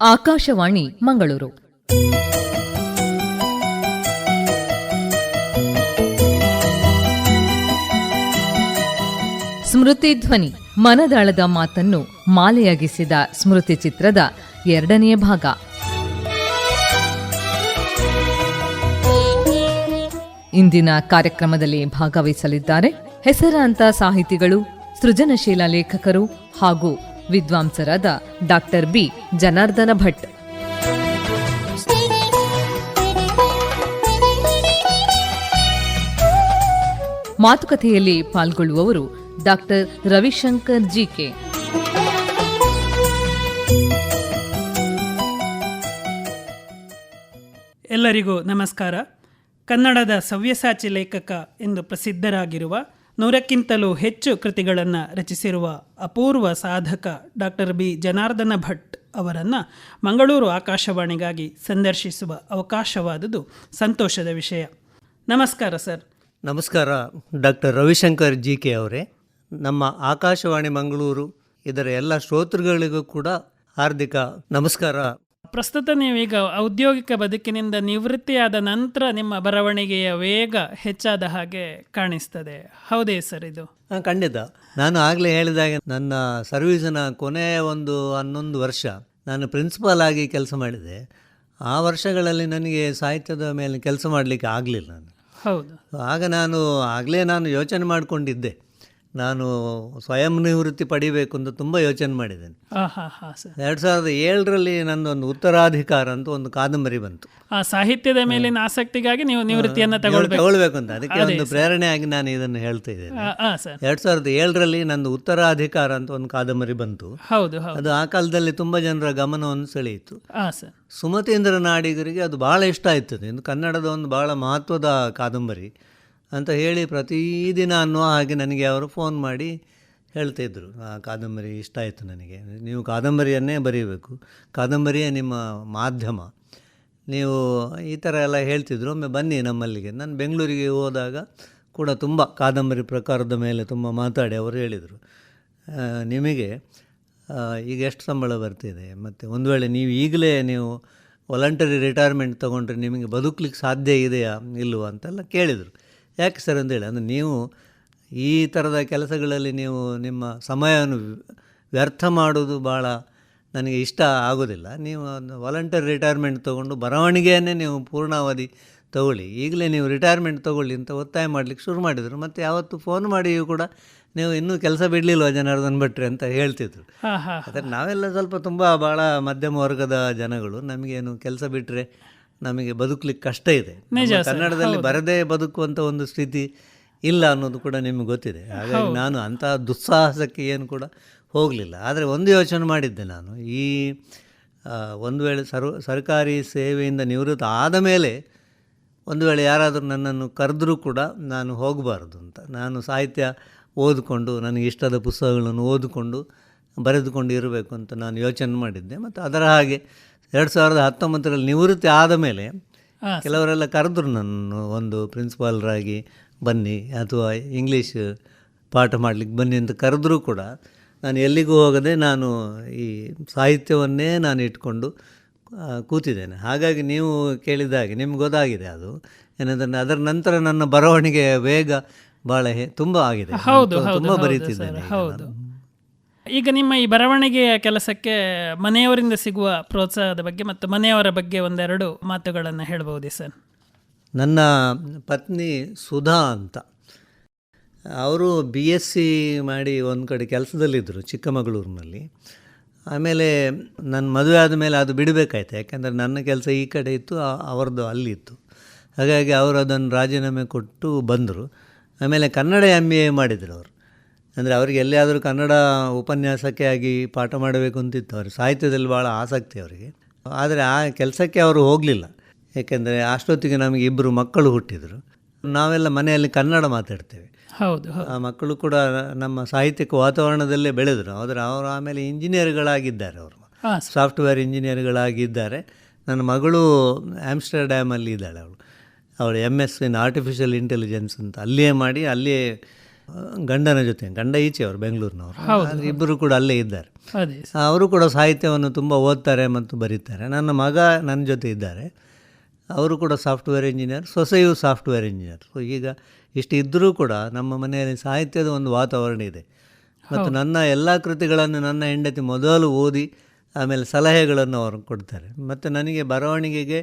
ಆಕಾಶವಾಣಿ ಮಂಗಳೂರು. ಸ್ಮೃತಿ ಧ್ವನಿ, ಮನದಾಳದ ಮಾತನ್ನು ಮಾಲೆಯಾಗಿಸಿದ ಸ್ಮೃತಿ ಚಿತ್ರದ ಎರಡನೆಯ ಭಾಗ. ಇಂದಿನ ಕಾರ್ಯಕ್ರಮದಲ್ಲಿ ಭಾಗವಹಿಸಲಿದ್ದಾರೆ ಹೆಸರಾಂತ ಸಾಹಿತಿಗಳು, ಸೃಜನಶೀಲ ಲೇಖಕರು ಹಾಗೂ ವಿದ್ವಾಂಸರಾದ ಡಾಕ್ಟರ್ ಬಿ. ಜನಾರ್ದನ ಭಟ್. ಮಾತುಕತೆಯಲ್ಲಿ ಪಾಲ್ಗೊಳ್ಳುವವರು ಡಾಕ್ಟರ್ ರವಿಶಂಕರ್ ಜಿಕೆ ಎಲ್ಲರಿಗೂ ನಮಸ್ಕಾರ. ಕನ್ನಡದ ಸವ್ಯಸಾಚಿ ಲೇಖಕ ಎಂದು ಪ್ರಸಿದ್ಧರಾಗಿರುವ ನೂರಕ್ಕಿಂತಲೂ ಹೆಚ್ಚು ಕೃತಿಗಳನ್ನು ರಚಿಸಿರುವ ಅಪೂರ್ವ ಸಾಧಕ ಡಾಕ್ಟರ್ ಬಿ. ಜನಾರ್ದನ ಭಟ್ ಅವರನ್ನು ಮಂಗಳೂರು ಆಕಾಶವಾಣಿಗಾಗಿ ಸಂದರ್ಶಿಸುವ ಅವಕಾಶವಾದುದು ಸಂತೋಷದ ವಿಷಯ. ನಮಸ್ಕಾರ ಸರ್. ನಮಸ್ಕಾರ, ಡಾಕ್ಟರ್ ರವಿಶಂಕರ್ ಜಿ ಕೆ ಅವರೇ. ನಮ್ಮ ಆಕಾಶವಾಣಿ ಮಂಗಳೂರು ಇದರ ಎಲ್ಲ ಶ್ರೋತೃಗಳಿಗೂ ಕೂಡ ಹಾರ್ದಿಕ ನಮಸ್ಕಾರ. ಪ್ರಸ್ತುತ ನೀವೀಗ ಔದ್ಯೋಗಿಕ ಬದುಕಿನಿಂದ ನಿವೃತ್ತಿಯಾದ ನಂತರ ನಿಮ್ಮ ಬರವಣಿಗೆಯ ವೇಗ ಹೆಚ್ಚಾದ ಹಾಗೆ ಕಾಣಿಸ್ತದೆ. ಹೌದೇ ಸರ್ ಇದು? ಖಂಡಿತ. ನಾನು ಆಗಲೇ ಹೇಳಿದಾಗ ನನ್ನ ಸರ್ವೀಸಿನ ಕೊನೆಯ ಒಂದು ಹನ್ನೊಂದು ವರ್ಷ ನಾನು ಪ್ರಿನ್ಸಿಪಾಲ್ ಆಗಿ ಕೆಲಸ ಮಾಡಿದೆ. ಆ ವರ್ಷಗಳಲ್ಲಿ ನನಗೆ ಸಾಹಿತ್ಯದ ಮೇಲೆ ಕೆಲಸ ಮಾಡಲಿಕ್ಕೆ ಆಗಲಿಲ್ಲ ನಾನು. ಹೌದು. ಆಗ ನಾನು ಆಗಲೇ ನಾನು ಯೋಚನೆ ಮಾಡಿಕೊಂಡಿದ್ದೆ. ನಾನು ಸ್ವಯಂ ನಿವೃತ್ತಿ ಪಡಿಬೇಕು ಅಂತ ತುಂಬ ಯೋಚನೆ ಮಾಡಿದ್ದೇನೆ. ಎರಡು ಸಾವಿರದ ಏಳರಲ್ಲಿ ನನ್ನೊಂದು ಉತ್ತರಾಧಿಕಾರ ಅಂತ ಒಂದು ಕಾದಂಬರಿ ಬಂತು. ಆ ಸಾಹಿತ್ಯದ ಮೇಲಿನ ಆಸಕ್ತಿಗಾಗಿ ನೀವು ನಿವೃತ್ತಿಯನ್ನ ತಗೊಳ್ಬೇಕು. ಅಂತ. ಅದಕ್ಕೆ ಒಂದು ಪ್ರೇರಣೆಯಾಗಿ ನಾನು ಇದನ್ನು ಹೇಳ್ತಾ ಇದ್ದೇನೆ. ಎರಡು ಸಾವಿರದ ಏಳರಲ್ಲಿ ನಂದು ಉತ್ತರಾಧಿಕಾರ ಅಂತ ಒಂದು ಕಾದಂಬರಿ ಬಂತು. ಹೌದು ಅದು ಆ ಕಾಲದಲ್ಲಿ ತುಂಬ ಜನರ ಗಮನವನ್ನು ಸೆಳೆಯಿತು. ಸುಮತೇಂದ್ರ ನಾಡಿಗರಿಗೆ ಅದು ಬಹಳ ಇಷ್ಟ ಆಯ್ತದೆ. ಇದು ಕನ್ನಡದ ಒಂದು ಬಹಳ ಮಹತ್ವದ ಕಾದಂಬರಿ. ಅಂತ ಹೇಳಿ ಪ್ರತಿದಿನ ಅನ್ನುವ ಹಾಗೆ ನನಗೆ ಅವರು ಫೋನ್ ಮಾಡಿ ಹೇಳ್ತಿದ್ರು. ಆ ಕಾದಂಬರಿ ಇಷ್ಟ ಆಯಿತು ನನಗೆ. ನೀವು ಕಾದಂಬರಿಯನ್ನೇ ಬರೀಬೇಕು. ಕಾದಂಬರಿಯೇ ನಿಮ್ಮ ಮಾಧ್ಯಮ. ನೀವು ಈ ಥರ ಎಲ್ಲ ಹೇಳ್ತಿದ್ರು. ಒಮ್ಮೆ ಬನ್ನಿ ನಮ್ಮಲ್ಲಿಗೆ. ನಾನು ಬೆಂಗಳೂರಿಗೆ ಹೋದಾಗ ಕೂಡ ತುಂಬ ಕಾದಂಬರಿ ಪ್ರಕಾರದ ಮೇಲೆ ತುಂಬ ಮಾತಾಡಿ ಅವರು ಹೇಳಿದರು. ನಿಮಗೆ ಈಗ ಎಷ್ಟು ಸಂಬಳ ಬರ್ತಿದೆ? ಮತ್ತು ಒಂದು ವೇಳೆ ನೀವು ಈಗಲೇ ನೀವು ವಾಲಂಟರಿ ರಿಟೈರ್ಮೆಂಟ್ ತೊಗೊಂಡ್ರೆ ನಿಮಗೆ ಬದುಕಲಿಕ್ಕೆ ಸಾಧ್ಯ ಇದೆಯಾ? ಇಲ್ಲವೋ ಅಂತೆಲ್ಲ ಕೇಳಿದರು. ಯಾಕೆ ಸರ್ ಅಂತೇಳಿ ಅಂದರೆ ನೀವು ಈ ಥರದ ಕೆಲಸಗಳಲ್ಲಿ ನೀವು ನಿಮ್ಮ ಸಮಯವನ್ನು ವ್ಯರ್ಥ ಮಾಡೋದು ಭಾಳ ನನಗೆ ಇಷ್ಟ ಆಗೋದಿಲ್ಲ. ನೀವು ವಾಲಂಟಿಯರ್ ರಿಟೈರ್ಮೆಂಟ್ ತೊಗೊಂಡು ಬರವಣಿಗೆಯನ್ನೇ ನೀವು ಪೂರ್ಣಾವಧಿ ತಗೊಳ್ಳಿ. ಈಗಲೇ ನೀವು ರಿಟೈರ್ಮೆಂಟ್ ತೊಗೊಳ್ಳಿ ಅಂತ ಒತ್ತಾಯ ಮಾಡಲಿಕ್ಕೆ ಶುರು ಮಾಡಿದರು. ಮತ್ತು ಯಾವತ್ತು ಫೋನ್ ಮಾಡಿಯೂ ಕೂಡ ನೀವು ಇನ್ನೂ ಕೆಲಸ ಬಿಡಲಿಲ್ವ ಜನಾರ್ದನ್ ಭಟ್ರಿ ಅಂತ ಹೇಳ್ತಿದ್ರು. ಆದರೆ ನಾವೆಲ್ಲ ಸ್ವಲ್ಪ ತುಂಬ ಭಾಳ ಮಧ್ಯಮ ವರ್ಗದ ಜನಗಳು. ನಮಗೇನು ಕೆಲಸ ಬಿಟ್ಟರೆ ನಮಗೆ ಬದುಕಲಿಕ್ಕೆ ಕಷ್ಟ ಇದೆ. ಕನ್ನಡದಲ್ಲಿ ಬರದೇ ಬದುಕುವಂಥ ಒಂದು ಸ್ಥಿತಿ ಇಲ್ಲ ಅನ್ನೋದು ಕೂಡ ನಿಮಗೆ ಗೊತ್ತಿದೆ. ಹಾಗಾಗಿ ನಾನು ಅಂತಹ ದುಸ್ಸಾಹಸಕ್ಕೆ ಏನು ಕೂಡ ಹೋಗಲಿಲ್ಲ. ಆದರೆ ಒಂದು ಯೋಚನೆ ಮಾಡಿದ್ದೆ ನಾನು. ಈ ಒಂದು ವೇಳೆ ಸರ್ವ ಸರ್ಕಾರಿ ಸೇವೆಯಿಂದ ನಿವೃತ್ತ ಆದ ಮೇಲೆ ಒಂದು ವೇಳೆ ಯಾರಾದರೂ ನನ್ನನ್ನು ಕರೆದ್ರೂ ಕೂಡ ನಾನು ಹೋಗಬಾರ್ದು ಅಂತ. ನಾನು ಸಾಹಿತ್ಯ ಓದಿಕೊಂಡು ನನಗೆ ಇಷ್ಟದ ಪುಸ್ತಕಗಳನ್ನು ಓದಿಕೊಂಡು ಬರೆದುಕೊಂಡು ಇರಬೇಕು ಅಂತ ನಾನು ಯೋಚನೆ ಮಾಡಿದ್ದೆ. ಮತ್ತು ಅದರ ಹಾಗೆ ಎರಡು ಸಾವಿರದ ಹತ್ತೊಂಬತ್ತರಲ್ಲಿ ನಿವೃತ್ತಿ ಆದ ಮೇಲೆ ಕೆಲವರೆಲ್ಲ ಕರೆದ್ರು ನಾನು ಒಂದು ಪ್ರಿನ್ಸಿಪಾಲ್ರಾಗಿ ಬನ್ನಿ ಅಥವಾ ಇಂಗ್ಲೀಷ್ ಪಾಠ ಮಾಡಲಿಕ್ಕೆ ಬನ್ನಿ ಅಂತ ಕರೆದ್ರೂ ಕೂಡ ನಾನು ಎಲ್ಲಿಗೂ ಹೋಗದೆ ನಾನು ಈ ಸಾಹಿತ್ಯವನ್ನೇ ನಾನು ಇಟ್ಕೊಂಡು ಕೂತಿದ್ದೇನೆ. ಹಾಗಾಗಿ ನೀವು ಕೇಳಿದ ಹಾಗೆ ನಿಮ್ಗೆ ಗೊತ್ತಾಗಿದೆ ಅದು. ಏನಂದ್ರೆ ಅದರ ನಂತರ ನನ್ನ ಬರವಣಿಗೆಯ ವೇಗ ಭಾಳ ತುಂಬ ಆಗಿದೆ. ತುಂಬ ಬರೀತಿದ್ದೇನೆ ಹೌದು. ಈಗ ನಿಮ್ಮ ಈ ಬರವಣಿಗೆಯ ಕೆಲಸಕ್ಕೆ ಮನೆಯವರಿಂದ ಸಿಗುವ ಪ್ರೋತ್ಸಾಹದ ಬಗ್ಗೆ ಮತ್ತು ಮನೆಯವರ ಬಗ್ಗೆ ಒಂದೆರಡು ಮಾತುಗಳನ್ನು ಹೇಳ್ಬಹುದೇ ಸರ್? ನನ್ನ ಪತ್ನಿ ಸುಧಾ ಅಂತ. ಅವರು ಬಿ ಎಸ್ ಸಿ ಮಾಡಿ ಒಂದು ಕಡೆ ಕೆಲಸದಲ್ಲಿದ್ದರು ಚಿಕ್ಕಮಗಳೂರಿನಲ್ಲಿ. ಆಮೇಲೆ ನನ್ನ ಮದುವೆ ಆದಮೇಲೆ ಅದು ಬಿಡಬೇಕಾಯ್ತು, ಯಾಕೆಂದರೆ ನನ್ನ ಕೆಲಸ ಈ ಕಡೆ ಇತ್ತು ಅವರದ್ದು ಅಲ್ಲಿ ಇತ್ತು. ಹಾಗಾಗಿ ಅವರು ಅದನ್ನು ರಾಜೀನಾಮೆ ಕೊಟ್ಟು ಬಂದರು. ಆಮೇಲೆ ಕನ್ನಡ ಎಂ ಎ ಮಾಡಿದರು ಅವರು. ಅಂದರೆ ಅವರಿಗೆ ಎಲ್ಲಿಯಾದರೂ ಕನ್ನಡ ಉಪನ್ಯಾಸಕ್ಕೆ ಆಗಿ ಪಾಠ ಮಾಡಬೇಕು ಅಂತಿತ್ತು ಅವರು. ಸಾಹಿತ್ಯದಲ್ಲಿ ಭಾಳ ಆಸಕ್ತಿ ಅವರಿಗೆ. ಆದರೆ ಆ ಕೆಲಸಕ್ಕೆ ಅವರು ಹೋಗಲಿಲ್ಲ. ಏಕೆಂದರೆ ಅಷ್ಟೊತ್ತಿಗೆ ನಮಗೆ ಇಬ್ಬರು ಮಕ್ಕಳು ಹುಟ್ಟಿದರು. ನಾವೆಲ್ಲ ಮನೆಯಲ್ಲಿ ಕನ್ನಡ ಮಾತಾಡ್ತೇವೆ. ಹೌದು ಆ ಮಕ್ಕಳು ಕೂಡ ನಮ್ಮ ಸಾಹಿತ್ಯಕ್ಕೆ ವಾತಾವರಣದಲ್ಲೇ ಬೆಳೆದರು. ಆದರೆ ಅವರು ಆಮೇಲೆ ಇಂಜಿನಿಯರ್ಗಳಾಗಿದ್ದಾರೆ ಅವರು. ಸಾಫ್ಟ್ವೇರ್ ಇಂಜಿನಿಯರ್ಗಳಾಗಿದ್ದಾರೆ. ನನ್ನ ಮಗಳು ಆಮ್ಸ್ಟರ್ಡ್ಯಾಮಲ್ಲಿ ಇದ್ದಾಳೆ ಅವಳು. ಅವಳು M S in artificial intelligence ಅಂತ. ಅಲ್ಲಿಯೇ ಮಾಡಿ ಅಲ್ಲಿಯೇ ಗಂಡನ ಜೊತೆ ಗಂಡ ಈಚೆ ಅವರು ಬೆಂಗಳೂರಿನವರು. ಇಬ್ಬರು ಕೂಡ ಅಲ್ಲೇ ಇದ್ದಾರೆ. ಅವರು ಕೂಡ ಸಾಹಿತ್ಯವನ್ನು ತುಂಬ ಓದ್ತಾರೆ ಮತ್ತು ಬರೀತಾರೆ. ನನ್ನ ಮಗ ನನ್ನ ಜೊತೆ ಇದ್ದಾರೆ. ಅವರು ಕೂಡ ಸಾಫ್ಟ್ವೇರ್ ಇಂಜಿನಿಯರ್ ಸೊಸೆಯು ಸಾಫ್ಟ್ವೇರ್ ಇಂಜಿನಿಯರ್. ಸೊ ಈಗ ಇಷ್ಟು ಇದ್ದರೂ ಕೂಡ ನಮ್ಮ ಮನೆಯಲ್ಲಿ ಸಾಹಿತ್ಯದ ಒಂದು ವಾತಾವರಣ ಇದೆ. ಮತ್ತು ನನ್ನ ಎಲ್ಲ ಕೃತಿಗಳನ್ನು ನನ್ನ ಹೆಂಡತಿ ಮೊದಲು ಓದಿ ಆಮೇಲೆ ಸಲಹೆಗಳನ್ನು ಅವರು ಕೊಡ್ತಾರೆ. ಮತ್ತು ನನಗೆ ಬರವಣಿಗೆಗೆ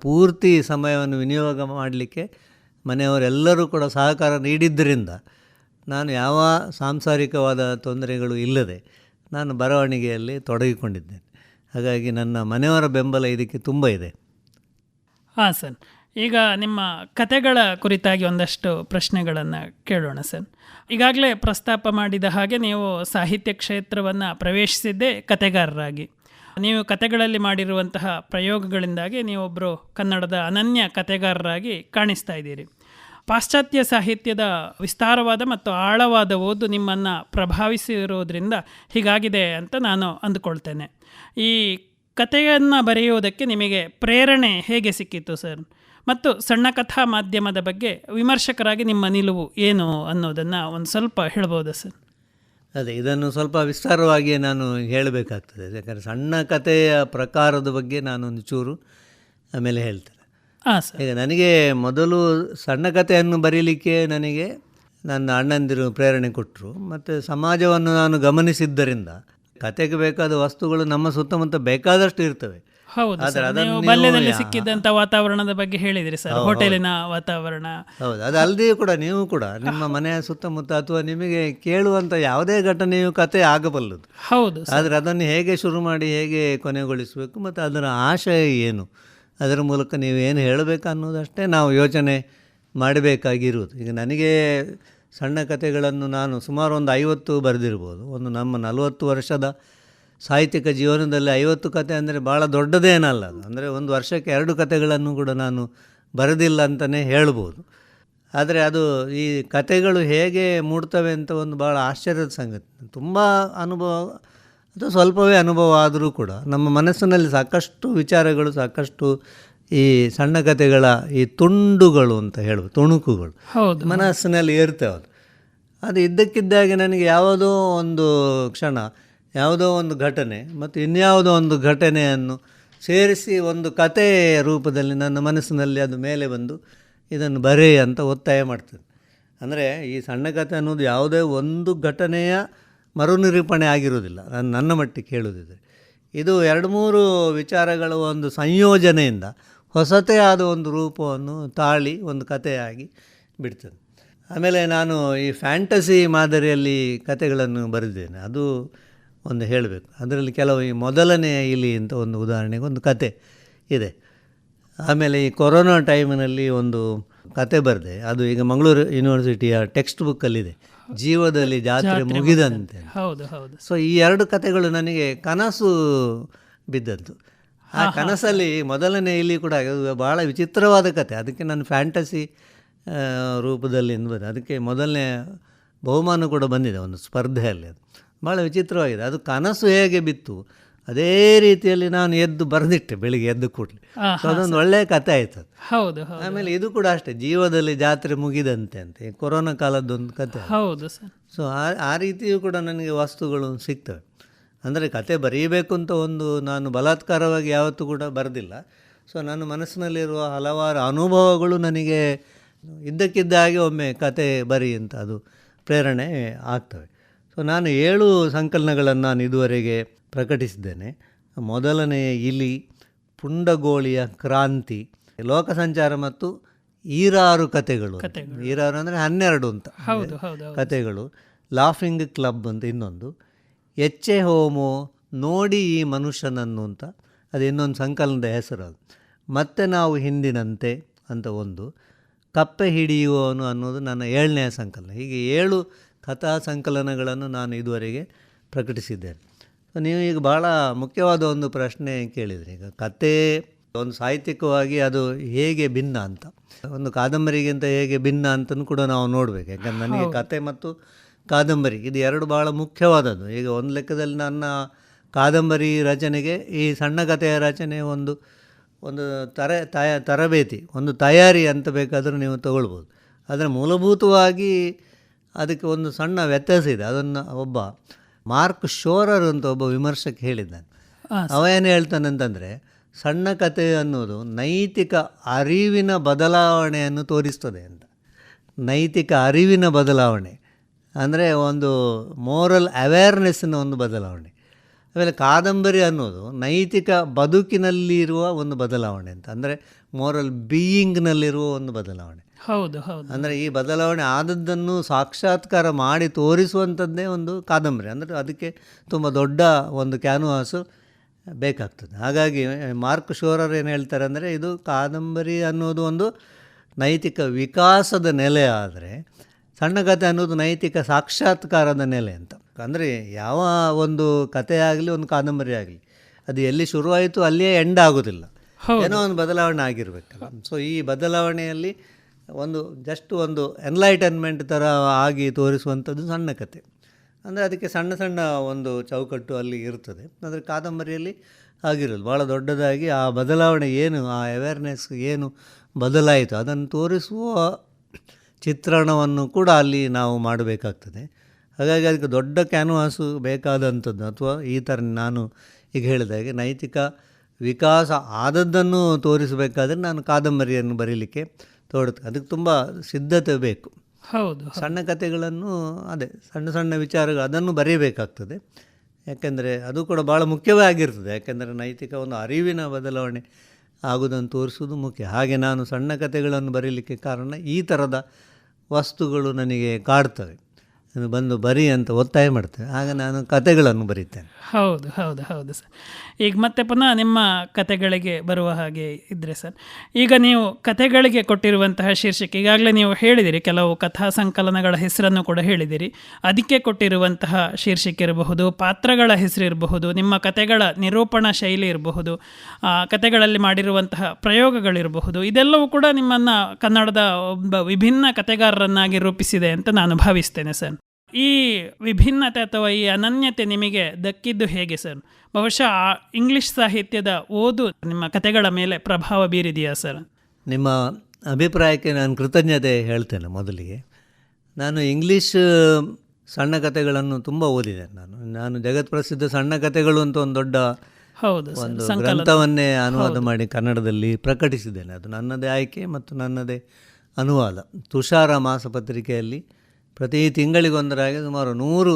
ಪೂರ್ತಿ ಸಮಯವನ್ನು ವಿನಿಯೋಗ ಮಾಡಲಿಕ್ಕೆ ಮನೆಯವರೆಲ್ಲರೂ ಕೂಡ ಸಹಕಾರ ನೀಡಿದ್ದರಿಂದ ನಾನು ಯಾವ ಸಾಂಸಾರಿಕವಾದ ತೊಂದರೆಗಳು ಇಲ್ಲದೆ ನಾನು ಬರವಣಿಗೆಯಲ್ಲಿ ತೊಡಗಿಕೊಂಡಿದ್ದೇನೆ. ಹಾಗಾಗಿ ನನ್ನ ಮನೆಯವರ ಬೆಂಬಲ ಇದಕ್ಕೆ ತುಂಬ ಇದೆ. ಹಾಂ, ಸರ್. ಈಗ ನಿಮ್ಮ ಕತೆಗಳ ಕುರಿತಾಗಿ ಒಂದಷ್ಟು ಪ್ರಶ್ನೆಗಳನ್ನು ಕೇಳೋಣ, ಸರ್. ಈಗಾಗಲೇ ಪ್ರಸ್ತಾಪ ಮಾಡಿದ ಹಾಗೆ ನೀವು ಸಾಹಿತ್ಯ ಕ್ಷೇತ್ರವನ್ನು ಪ್ರವೇಶಿಸಿದ್ದೇ ಕತೆಗಾರರಾಗಿ. ನೀವು ಕತೆಗಳಲ್ಲಿ ಮಾಡಿರುವಂತಹ ಪ್ರಯೋಗಗಳಿಂದಾಗಿ ನೀವೊಬ್ಬರು ಕನ್ನಡದ ಅನನ್ಯ ಕತೆಗಾರರಾಗಿ ಕಾಣಿಸ್ತಾ ಇದ್ದೀರಿ. ಪಾಶ್ಚಾತ್ಯ ಸಾಹಿತ್ಯದ ವಿಸ್ತಾರವಾದ ಮತ್ತು ಆಳವಾದ ಓದು ನಿಮ್ಮನ್ನು ಪ್ರಭಾವಿಸಿರೋದ್ರಿಂದ ಹೀಗಾಗಿದೆ ಅಂತ ನಾನು ಅಂದುಕೊಳ್ತೇನೆ. ಈ ಕಥೆಯನ್ನು ಬರೆಯುವುದಕ್ಕೆ ನಿಮಗೆ ಪ್ರೇರಣೆ ಹೇಗೆ ಸಿಕ್ಕಿತ್ತು ಸರ್? ಮತ್ತು ಸಣ್ಣ ಕಥಾ ಮಾಧ್ಯಮದ ಬಗ್ಗೆ ವಿಮರ್ಶಕರಾಗಿ ನಿಮ್ಮ ನಿಲುವು ಏನು ಅನ್ನೋದನ್ನು ಒಂದು ಸ್ವಲ್ಪ ಹೇಳ್ಬೋದಾ ಸರ್? ಅದೇ, ಇದನ್ನು ಸ್ವಲ್ಪ ವಿಸ್ತಾರವಾಗಿ ನಾನು ಹೇಳಬೇಕಾಗ್ತದೆ. ಯಾಕಂದರೆ ಸಣ್ಣ ಕಥೆಯ ಪ್ರಕಾರದ ಬಗ್ಗೆ ನಾನೊಂದು ಚೂರು ಆಮೇಲೆ ಹೇಳ್ತೇನೆ. ಈಗ ನನಗೆ ಮೊದಲು ಸಣ್ಣ ಕಥೆಯನ್ನು ಬರೀಲಿಕ್ಕೆ ನನಗೆ ನನ್ನ ಅಣ್ಣಂದಿರು ಪ್ರೇರಣೆ ಕೊಟ್ಟರು. ಮತ್ತು ಸಮಾಜವನ್ನು ನಾನು ಗಮನಿಸಿದ್ದರಿಂದ ಕತೆಗೆ ಬೇಕಾದ ವಸ್ತುಗಳು ನಮ್ಮ ಸುತ್ತಮುತ್ತ ಬೇಕಾದಷ್ಟು ಇರ್ತವೆ. ಬಾಲ್ಯದಲ್ಲಿ ಯಾ- ವಾತಾವರಣದ ಬಗ್ಗೆ ಹೇಳಿದ್ರಿ ಸರ್. ಹೋಟೆಲಿನ ವಾತಾವರಣ. ಹೌದು ಅದು ಅಲ್ಲದೆಯೂ ಕೂಡ ನೀವು ಕೂಡ ನಿಮ್ಮ ಮನೆಯ ಸುತ್ತಮುತ್ತ ಅಥವಾ ನಿಮಗೆ ಕೇಳುವಂತ ಯಾವುದೇ ಘಟನೆಯು ಕತೆ ಆಗಬಲ್ಲದು. ಹೌದು ಆದರೆ ಅದನ್ನು ಹೇಗೆ ಶುರು ಮಾಡಿ ಹೇಗೆ ಕೊನೆಗೊಳಿಸಬೇಕು ಮತ್ತು ಅದರ ಆಶಯ ಏನು? ಅದರ ಮೂಲಕ ನೀವು ಏನು ಹೇಳಬೇಕು ಅನ್ನೋದಷ್ಟೇ ನಾವು ಯೋಚನೆ ಮಾಡಬೇಕಾಗಿರುವುದು. ಈಗ ನನಗೆ ಸಣ್ಣ ಕಥೆಗಳನ್ನು ನಾನು ಸುಮಾರು ಒಂದು ಐವತ್ತು ಬರೆದಿರ್ಬೋದು. ಒಂದು ನಮ್ಮ ನಲವತ್ತು ವರ್ಷದ ಸಾಹಿತ್ಯಿಕ ಜೀವನದಲ್ಲಿ ಐವತ್ತು ಕತೆ ಅಂದರೆ ಭಾಳ ದೊಡ್ಡದೇನಲ್ಲ ಅದು. ಅಂದರೆ ಒಂದು ವರ್ಷಕ್ಕೆ ಎರಡು ಕತೆಗಳನ್ನು ಕೂಡ ನಾನು ಬರೆದಿಲ್ಲ ಅಂತಲೇ ಹೇಳ್ಬೋದು. ಆದರೆ ಅದು ಈ ಕತೆಗಳು ಹೇಗೆ ಮೂಡ್ತವೆ ಅಂತ ಒಂದು ಭಾಳ ಆಶ್ಚರ್ಯದ ಸಂಗತಿ. ತುಂಬ ಅನುಭವ ಅಥವಾ ಸ್ವಲ್ಪವೇ ಅನುಭವ ಆದರೂ ಕೂಡ ನಮ್ಮ ಮನಸ್ಸಿನಲ್ಲಿ ಸಾಕಷ್ಟು ವಿಚಾರಗಳು ಸಾಕಷ್ಟು ಈ ಸಣ್ಣ ಕಥೆಗಳ ಈ ತುಂಡುಗಳು ಅಂತ ಹೇಳುವ ತುಣುಕುಗಳು ಹೌದು. ಮನಸ್ಸಿನಲ್ಲಿ ಇರ್ತವೆ ಅದು. ಅದು ಇದ್ದಕ್ಕಿದ್ದಾಗೆ ನನಗೆ ಯಾವುದೋ ಒಂದು ಕ್ಷಣ ಯಾವುದೋ ಒಂದು ಘಟನೆ ಮತ್ತು ಇನ್ಯಾವುದೋ ಒಂದು ಘಟನೆಯನ್ನು ಸೇರಿಸಿ ಒಂದು ಕತೆ ರೂಪದಲ್ಲಿ ನನ್ನ ಮನಸ್ಸಿನಲ್ಲಿ ಅದು ಮೇಲೆ ಬಂದು ಇದನ್ನು ಬರೆಯ ಅಂತ ಒತ್ತಾಯ ಮಾಡ್ತದೆ. ಅಂದರೆ ಈ ಸಣ್ಣ ಕತೆ ಅನ್ನೋದು ಯಾವುದೇ ಒಂದು ಘಟನೆಯ ಮರುನಿರೂಪಣೆ ಆಗಿರೋದಿಲ್ಲ ನಾನು ನನ್ನ ಮಟ್ಟಿಗೆ ಹೇಳುವುದಿದ್ರೆ. ಇದು ಎರಡು ಮೂರು ವಿಚಾರಗಳ ಒಂದು ಸಂಯೋಜನೆಯಿಂದ ಹೊಸತೇ ಆದ ಒಂದು ರೂಪವನ್ನು ತಾಳಿ ಒಂದು ಕಥೆಯಾಗಿ ಬಿಡ್ತದೆ. ಆಮೇಲೆ ನಾನು ಈ ಫ್ಯಾಂಟಸಿ ಮಾದರಿಯಲ್ಲಿ ಕತೆಗಳನ್ನು ಬರೆದಿದ್ದೇನೆ. ಅದು ಒಂದು ಹೇಳಬೇಕು. ಅದರಲ್ಲಿ ಕೆಲವು ಈ ಮೊದಲನೇ ಇಲಿ ಅಂತ ಒಂದು ಉದಾಹರಣೆಗೆ ಒಂದು ಕತೆ ಇದೆ. ಆಮೇಲೆ ಈ ಕೊರೋನಾ ಟೈಮಿನಲ್ಲಿ ಒಂದು ಕತೆ ಬರೆದೆ. ಅದು ಈಗ ಮಂಗಳೂರು ಯೂನಿವರ್ಸಿಟಿಯ ಟೆಕ್ಸ್ಟ್ ಬುಕ್ಕಲ್ಲಿದೆ. ಜೀವದಲ್ಲಿ ಜಾತ್ರೆ ಮುಗಿದಂತೆ. ಹೌದು ಹೌದು. ಸೊ ಈ ಎರಡು ಕತೆಗಳು ನನಗೆ ಕನಸು ಬಿದ್ದದ್ದು. ಆ ಕನಸಲ್ಲಿ ಮೊದಲನೇ ಇಲ್ಲಿ ಕೂಡ ಬಹಳ ಭಾಳ ವಿಚಿತ್ರವಾದ ಕತೆ ಅದಕ್ಕೆ ನಾನು ಫ್ಯಾಂಟಸಿ ರೂಪದಲ್ಲಿ ಎನ್ಬೋದು ಅದಕ್ಕೆ ಮೊದಲನೇ ಬಹುಮಾನ ಕೂಡ ಬಂದಿದೆ ಒಂದು ಸ್ಪರ್ಧೆಯಲ್ಲಿ. ಅದು ಭಾಳ ವಿಚಿತ್ರವಾಗಿದೆ. ಅದು ಕನಸು ಹೇಗೆ ಬಿತ್ತು? ಅದೇ ರೀತಿಯಲ್ಲಿ ನಾನು ಎದ್ದು ಬರೆದಿಟ್ಟೆ ಬೆಳಿಗ್ಗೆ ಎದ್ದು ಕೂಡಲೇ. ಅದೊಂದು ಒಳ್ಳೆಯ ಕತೆ ಆಯ್ತು ಅದು. ಹೌದು ಆಮೇಲೆ ಇದು ಕೂಡ ಅಷ್ಟೇ ಜೀವದಲ್ಲಿ ಜಾತ್ರೆ ಮುಗಿದಂತೆ ಅಂತ ಕೊರೋನಾ ಕಾಲದ್ದೊಂದು ಕತೆ ಹೌದು ಸರ್. ಸೊ ಆ ಆ ರೀತಿಯೂ ಕೂಡ ನನಗೆ ವಸ್ತುಗಳು ಸಿಗ್ತವೆ. ಅಂದರೆ ಕತೆ ಬರೀಬೇಕು ಅಂತ ಒಂದು ನಾನು ಬಲಾತ್ಕಾರವಾಗಿ ಯಾವತ್ತೂ ಕೂಡ ಬರೆದಿಲ್ಲ. ಸೊ ನನ್ನ ಮನಸ್ಸಿನಲ್ಲಿರುವ ಹಲವಾರು ಅನುಭವಗಳು ನನಗೆ ಇದ್ದಕ್ಕಿದ್ದ ಹಾಗೆ ಒಮ್ಮೆ ಕತೆ ಬರಿ ಅಂತ ಅದು ಪ್ರೇರಣೆ ಆಗ್ತವೆ. ಸೊ ನಾನು ಏಳು ಸಂಕಲನಗಳನ್ನು ನಾನು ಇದುವರೆಗೆ ಪ್ರಕಟಿಸಿದ್ದೇನೆ. ಮೊದಲನೆಯ ಇಲಿ ಪುಂಡಗೋಳಿಯ ಕ್ರಾಂತಿ ಲೋಕ ಸಂಚಾರ ಮತ್ತು ಈರಾರು ಕತೆಗಳು ಈರಾರು ಅಂದರೆ ಹನ್ನೆರಡು ಅಂತ. ಕತೆಗಳು ಲಾಫಿಂಗ್ ಕ್ಲಬ್ ಅಂತ ಇನ್ನೊಂದು. ಎಚ್ಚೆ ಹೋಮೋ ನೋಡಿ ಈ ಮನುಷ್ಯನನ್ನು ಅಂತ. ಅದು ಇನ್ನೊಂದು ಸಂಕಲನದ ಹೆಸರು ಅದು. ಮತ್ತೆ ನಾವು ಹಿಂದಿನಂತೆ ಅಂತ ಒಂದು. ಕಪ್ಪೆ ಹಿಡಿಯುವವನು ಅನ್ನೋದು ನನ್ನ ಏಳನೆಯ ಸಂಕಲನ. ಹೀಗೆ ಏಳು ಕಥಾ ಸಂಕಲನಗಳನ್ನು ನಾನು ಇದುವರೆಗೆ ಪ್ರಕಟಿಸಿದ್ದೇನೆ. ನೀವು ಈಗ ಭಾಳ ಮುಖ್ಯವಾದ ಒಂದು ಪ್ರಶ್ನೆ ಕೇಳಿದ್ರಿ. ಈಗ ಕತೆ ಒಂದು ಸಾಹಿತ್ಯಿಕವಾಗಿ ಅದು ಹೇಗೆ ಭಿನ್ನ ಅಂತ. ಒಂದು ಕಾದಂಬರಿಗಿಂತ ಹೇಗೆ ಭಿನ್ನ ಅಂತಲೂ ಕೂಡ ನಾವು ನೋಡಬೇಕು. ಯಾಕಂದ್ರೆ ನನಗೆ ಕತೆ ಮತ್ತು ಕಾದಂಬರಿ ಇದು ಎರಡು ಭಾಳ ಮುಖ್ಯವಾದದ್ದು. ಈಗ ಒಂದು ಲೆಕ್ಕದಲ್ಲಿ ನನ್ನ ಕಾದಂಬರಿ ರಚನೆಗೆ ಈ ಸಣ್ಣ ಕಥೆಯ ರಚನೆ ಒಂದು ಒಂದು ತರ ತಯ ತರಬೇತಿ ಒಂದು ತಯಾರಿ ಅಂತ ಬೇಕಾದರೂ ನೀವು ತಗೊಳ್ಬೋದು. ಆದರೆ ಮೂಲಭೂತವಾಗಿ ಅದಕ್ಕೆ ಒಂದು ಸಣ್ಣ ವ್ಯತ್ಯಾಸ ಇದೆ. ಅದನ್ನು ಒಬ್ಬ ಮಾರ್ಕ್ ಶೋರರ್ ಅಂತ ಒಬ್ಬ ವಿಮರ್ಶಕ ಹೇಳಿದ್ದಾನೆ. ಅವ ಏನು ಹೇಳ್ತಾನೆ ಅಂತಂದರೆ ಸಣ್ಣ ಕಥೆ ಅನ್ನೋದು ನೈತಿಕ ಅರಿವಿನ ಬದಲಾವಣೆಯನ್ನು ತೋರಿಸ್ತದೆ ಅಂತ. ನೈತಿಕ ಅರಿವಿನ ಬದಲಾವಣೆ. ಅಂದರೆ ಒಂದು ಮೋರಲ್ ಅವೇರ್ನೆಸ್ಸಿನ ಒಂದು ಬದಲಾವಣೆ. ಆಮೇಲೆ ಕಾದಂಬರಿ ಅನ್ನೋದು ನೈತಿಕ ಬದುಕಿನಲ್ಲಿರುವ ಒಂದು ಬದಲಾವಣೆ ಅಂತ. ಅಂದರೆ ಮೋರಲ್ ಬೀಯಿಂಗ್ನಲ್ಲಿರುವ ಒಂದು ಬದಲಾವಣೆ. ಹೌದು ಹೌದು. ಅಂದರೆ ಈ ಬದಲಾವಣೆ ಆದದ್ದನ್ನು ಸಾಕ್ಷಾತ್ಕಾರ ಮಾಡಿ ತೋರಿಸುವಂಥದ್ದೇ ಒಂದು ಕಾದಂಬರಿ. ಅಂದರೆ ಅದಕ್ಕೆ ತುಂಬ ದೊಡ್ಡ ಒಂದು ಕ್ಯಾನ್ವಾಸು ಬೇಕಾಗ್ತದೆ. ಹಾಗಾಗಿ ಮಾರ್ಕ್ ಶೋರರ್ ಏನು ಹೇಳ್ತಾರೆ ಅಂದರೆ ಇದು ಕಾದಂಬರಿ ಅನ್ನೋದು ಒಂದು ನೈತಿಕ ವಿಕಾಸದ ನೆಲೆ ಆದರೆ ಸಣ್ಣ ಕಥೆ ಅನ್ನೋದು ನೈತಿಕ ಸಾಕ್ಷಾತ್ಕಾರದ ನೆಲೆ ಅಂತ. ಅಂದರೆ ಯಾವ ಒಂದು ಕಥೆ ಆಗಲಿ ಒಂದು ಕಾದಂಬರಿ ಆಗಲಿ ಅದು ಎಲ್ಲಿ ಶುರುವಾಯಿತು ಅಲ್ಲಿಯೇ ಎಂಡ್ ಆಗೋದಿಲ್ಲ. ಏನೋ ಒಂದು ಬದಲಾವಣೆ ಆಗಿರಬೇಕಲ್ಲ. ಸೊ ಈ ಬದಲಾವಣೆಯಲ್ಲಿ ಒಂದು ಜಸ್ಟ್ ಒಂದು ಎನ್ಲೈಟನ್ಮೆಂಟ್ ಥರ ಆಗಿ ತೋರಿಸುವಂಥದ್ದು ಸಣ್ಣ ಕತೆ. ಅಂದರೆ ಅದಕ್ಕೆ ಸಣ್ಣ ಸಣ್ಣ ಒಂದು ಚೌಕಟ್ಟು ಅಲ್ಲಿ ಇರ್ತದೆ. ಅಂದರೆ ಕಾದಂಬರಿಯಲ್ಲಿ ಆಗಿರೋದು ಭಾಳ ದೊಡ್ಡದಾಗಿ ಆ ಬದಲಾವಣೆ ಏನು, ಆ ಅವೇರ್ನೆಸ್ ಏನು ಬದಲಾಯಿತು, ಅದನ್ನು ತೋರಿಸುವ ಚಿತ್ರಣವನ್ನು ಕೂಡ ಅಲ್ಲಿ ನಾವು ಮಾಡಬೇಕಾಗ್ತದೆ. ಹಾಗಾಗಿ ಅದಕ್ಕೆ ದೊಡ್ಡ ಕ್ಯಾನ್ವಾಸು ಬೇಕಾದಂಥದ್ದು, ಅಥವಾ ಈ ಥರ ನಾನು ಈಗ ಹೇಳಿದಾಗೆ ನೈತಿಕ ವಿಕಾಸ ಆದದ್ದನ್ನು ತೋರಿಸಬೇಕಾದ್ರೆ ನಾನು ಕಾದಂಬರಿಯನ್ನು ಬರೀಲಿಕ್ಕೆ ತೋಡುತ್ತೆ. ಅದಕ್ಕೆ ತುಂಬ ಸಿದ್ಧತೆ ಬೇಕು. ಹೌದು ಸಣ್ಣ ಕಥೆಗಳನ್ನು ಅದೇ ಸಣ್ಣ ಸಣ್ಣ ವಿಚಾರಗಳು ಅದನ್ನು ಬರೀಬೇಕಾಗ್ತದೆ. ಯಾಕೆಂದರೆ ಅದು ಕೂಡ ಭಾಳ ಮುಖ್ಯವೇ ಆಗಿರ್ತದೆ. ಯಾಕೆಂದರೆ ನೈತಿಕ ಒಂದು ಅರಿವಿನ ಬದಲಾವಣೆ ಆಗುವುದನ್ನು ತೋರಿಸುವುದು ಮುಖ್ಯ. ಹಾಗೆ ನಾನು ಸಣ್ಣ ಕಥೆಗಳನ್ನು ಬರೀಲಿಕ್ಕೆ ಕಾರಣ ಈ ಥರದ ವಸ್ತುಗಳು ನನಗೆ ಕಾಡ್ತವೆ. ನಾನು ಬಂದು ಬರಿ ಅಂತ ಒತ್ತಾಯ ಮಾಡ್ತೇವೆ. ಆಗ ನಾನು ಕತೆಗಳನ್ನು ಬರೀತೇನೆ. ಹೌದು ಹೌದು ಹೌದು ಸರ್. ಈಗ ಮತ್ತೆ ಪುನಃ ನಿಮ್ಮ ಕತೆಗಳಿಗೆ ಬರುವ ಹಾಗೆ ಇದ್ದರೆ ಸರ್. ಈಗ ನೀವು ಕತೆಗಳಿಗೆ ಕೊಟ್ಟಿರುವಂತಹ ಶೀರ್ಷಿಕೆ, ಈಗಾಗಲೇ ನೀವು ಹೇಳಿದಿರಿ, ಕೆಲವು ಕಥಾ ಸಂಕಲನಗಳ ಹೆಸರನ್ನು ಕೂಡ ಹೇಳಿದಿರಿ. ಅದಕ್ಕೆ ಕೊಟ್ಟಿರುವಂತಹ ಶೀರ್ಷಿಕೆ ಇರಬಹುದು, ಪಾತ್ರಗಳ ಹೆಸರು ಇರಬಹುದು, ನಿಮ್ಮ ಕತೆಗಳ ನಿರೂಪಣಾ ಶೈಲಿ ಇರಬಹುದು ಕತೆಗಳಲ್ಲಿ ಮಾಡಿರುವಂತಹ ಪ್ರಯೋಗಗಳಿರಬಹುದು ಇದೆಲ್ಲವೂ ಕೂಡ ನಿಮ್ಮನ್ನು ಕನ್ನಡದ ಒಬ್ಬ ವಿಭಿನ್ನ ಕತೆಗಾರರನ್ನಾಗಿ ರೂಪಿಸಿದೆ ಅಂತ ನಾನು ಭಾವಿಸ್ತೇನೆ ಸರ್. ಈ ವಿಭಿನ್ನತೆ ಅಥವಾ ಈ ಅನನ್ಯತೆ ನಿಮಗೆ ದಕ್ಕಿದ್ದು ಹೇಗೆ ಸರ್? ಬಹುಶಃ ಆ ಇಂಗ್ಲಿಷ್ ಸಾಹಿತ್ಯದ ಓದು ನಿಮ್ಮ ಕತೆಗಳ ಮೇಲೆ ಪ್ರಭಾವ ಬೀರಿದೆಯಾ ಸರ್? ನಿಮ್ಮ ಅಭಿಪ್ರಾಯಕ್ಕೆ ನಾನು ಕೃತಜ್ಞತೆ ಹೇಳ್ತೇನೆ ಮೊದಲಿಗೆ. ನಾನು ಇಂಗ್ಲೀಷ್ ಸಣ್ಣ ಕಥೆಗಳನ್ನು ತುಂಬ ಓದಿದೆ ನಾನು. ನಾನು ಜಗತ್ಪ್ರಸಿದ್ಧ ಸಣ್ಣ ಕಥೆಗಳು ಅಂತ ಒಂದು ದೊಡ್ಡ ಹೌದು ಒಂದು ಗ್ರಂಥವನ್ನೇ ಅನುವಾದ ಮಾಡಿ ಕನ್ನಡದಲ್ಲಿ ಪ್ರಕಟಿಸಿದ್ದೇನೆ. ಅದು ನನ್ನದೇ ಆಯ್ಕೆ ಮತ್ತು ನನ್ನದೇ ಅನುವಾದ. ತುಷಾರ ಮಾಸಪತ್ರಿಕೆಯಲ್ಲಿ ಪ್ರತಿ ತಿಂಗಳಿಗೊಂದರಾಗಿ ಸುಮಾರು ನೂರು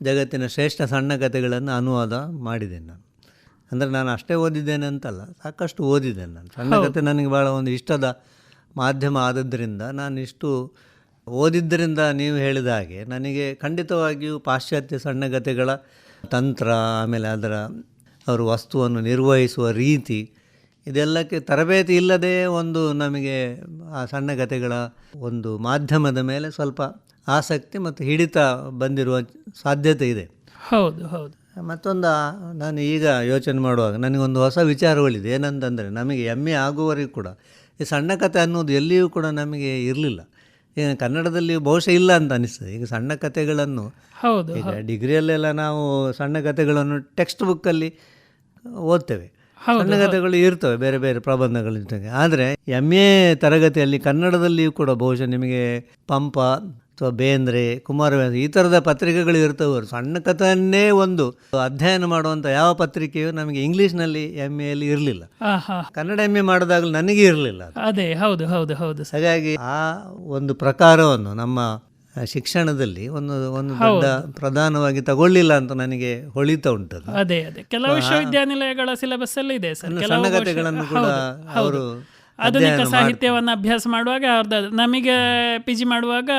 ಜಗತ್ತಿನ ಶ್ರೇಷ್ಠ ಸಣ್ಣ ಕಥೆಗಳನ್ನು ಅನುವಾದ ಮಾಡಿದ್ದೇನೆ ನಾನು. ಅಂದರೆ ನಾನು ಅಷ್ಟೇ ಓದಿದ್ದೇನೆ ಅಂತಲ್ಲ ಸಾಕಷ್ಟು ಓದಿದ್ದೇನೆ ನಾನು. ಸಣ್ಣ ಕಥೆ ನನಗೆ ಭಾಳ ಒಂದು ಇಷ್ಟದ ಮಾಧ್ಯಮ ಆದದ್ದರಿಂದ ನಾನು ಇಷ್ಟು ಓದಿದ್ದರಿಂದ ನೀವು ಹೇಳಿದ ಹಾಗೆ ನನಗೆ ಖಂಡಿತವಾಗಿಯೂ ಪಾಶ್ಚಾತ್ಯ ಸಣ್ಣ ಕಥೆಗಳ ತಂತ್ರ ಆಮೇಲೆ ಅದರ ಅವರು ವಸ್ತುವನ್ನು ನಿರ್ವಹಿಸುವ ರೀತಿ ಇದೆಲ್ಲಕ್ಕೆ ತರಬೇತಿ ಇಲ್ಲದೆ ಒಂದು ನಮಗೆ ಆ ಸಣ್ಣ ಕಥೆಗಳ ಒಂದು ಮಾಧ್ಯಮದ ಮೇಲೆ ಸ್ವಲ್ಪ ಆಸಕ್ತಿ ಮತ್ತು ಹಿಡಿತ ಬಂದಿರುವ ಸಾಧ್ಯತೆ ಇದೆ. ಹೌದು ಹೌದು. ಮತ್ತೊಂದು ನಾನು ಈಗ ಯೋಚನೆ ಮಾಡುವಾಗ ನನಗೊಂದು ಹೊಸ ವಿಚಾರಗಳಿದೆ. ಏನಂತಂದರೆ ನಮಗೆ ಹೆಮ್ಮೆ ಆಗುವವರೆಗೂ ಕೂಡ ಈ ಸಣ್ಣ ಕಥೆ ಅನ್ನೋದು ಎಲ್ಲಿಯೂ ಕೂಡ ನಮಗೆ ಇರಲಿಲ್ಲ. ಈಗ ಕನ್ನಡದಲ್ಲಿ ಬಹುಶಃ ಇಲ್ಲ ಅಂತ ಅನಿಸ್ತದೆ. ಈಗ ಸಣ್ಣ ಕಥೆಗಳನ್ನು ಹೌದು ಈಗ ಡಿಗ್ರಿಯಲ್ಲೆಲ್ಲ ನಾವು ಸಣ್ಣ ಕಥೆಗಳನ್ನು ಟೆಕ್ಸ್ಟ್ ಬುಕ್ಕಲ್ಲಿ ಓದ್ತೇವೆ. ಸಣ್ಣ ಕಥೆಗಳು ಇರ್ತವೆ ಬೇರೆ ಬೇರೆ ಪ್ರಬಂಧಗಳ ಜೊತೆಗೆ ಆದರೆ ಎಂ ಎ ತರಗತಿಯಲ್ಲಿ ಕನ್ನಡದಲ್ಲಿಯೂ ಕೂಡ ಬಹುಶಃ ನಿಮಗೆ ಪಂಪ ಅಥವಾ ಬೇಂದ್ರೆ ಕುಮಾರವ್ಯಾಸ ಈ ಥರದ ಪತ್ರಿಕೆಗಳು ಇರ್ತವೆ. ಅವರು ಸಣ್ಣ ಕಥೆಯನ್ನೇ ಒಂದು ಅಧ್ಯಯನ ಮಾಡುವಂಥ ಯಾವ ಪತ್ರಿಕೆಯೂ ನಮಗೆ ಇಂಗ್ಲೀಷ್ನಲ್ಲಿ ಎಂ ಎಲ್ಲಿ ಇರಲಿಲ್ಲ ಕನ್ನಡ ಎಂ ಎ ಮಾಡಿದಾಗಲೂ ನನಗೆ ಇರಲಿಲ್ಲ ಅದೇ ಹೌದು ಹೌದು ಹೌದು. ಹಾಗಾಗಿ ಆ ಒಂದು ಪ್ರಕಾರವನ್ನು ನಮ್ಮ ಶಿಕ್ಷಣದಲ್ಲಿ ಒಂದು ಒಂದು ದೊಡ್ಡ ಪ್ರಧಾನವಾಗಿ ತಗೊಳ್ಳಿಲ್ಲ ಅಂತ ನನಗೆ ಹೊಳಿತಾ ಉಂಟು ಅದೇ ಅದೇ. ಕೆಲವು ವಿಶ್ವವಿದ್ಯಾನಿಲಯಗಳ ಸಿಲೆಬಸ್ ಅಲ್ಲಿ ಇದೆ ಸರ್. ಸಣ್ಣ ಕೆಲವು ಕಥೆಗಳನ್ನು ಕೂಡ ಅವರು ಆಧುನಿಕ ಸಾಹಿತ್ಯವನ್ನು ಅಭ್ಯಾಸ ಮಾಡುವಾಗ ಅವ್ರದ್ದು ನಮಗೆ ಪಿ ಜಿ ಮಾಡುವಾಗ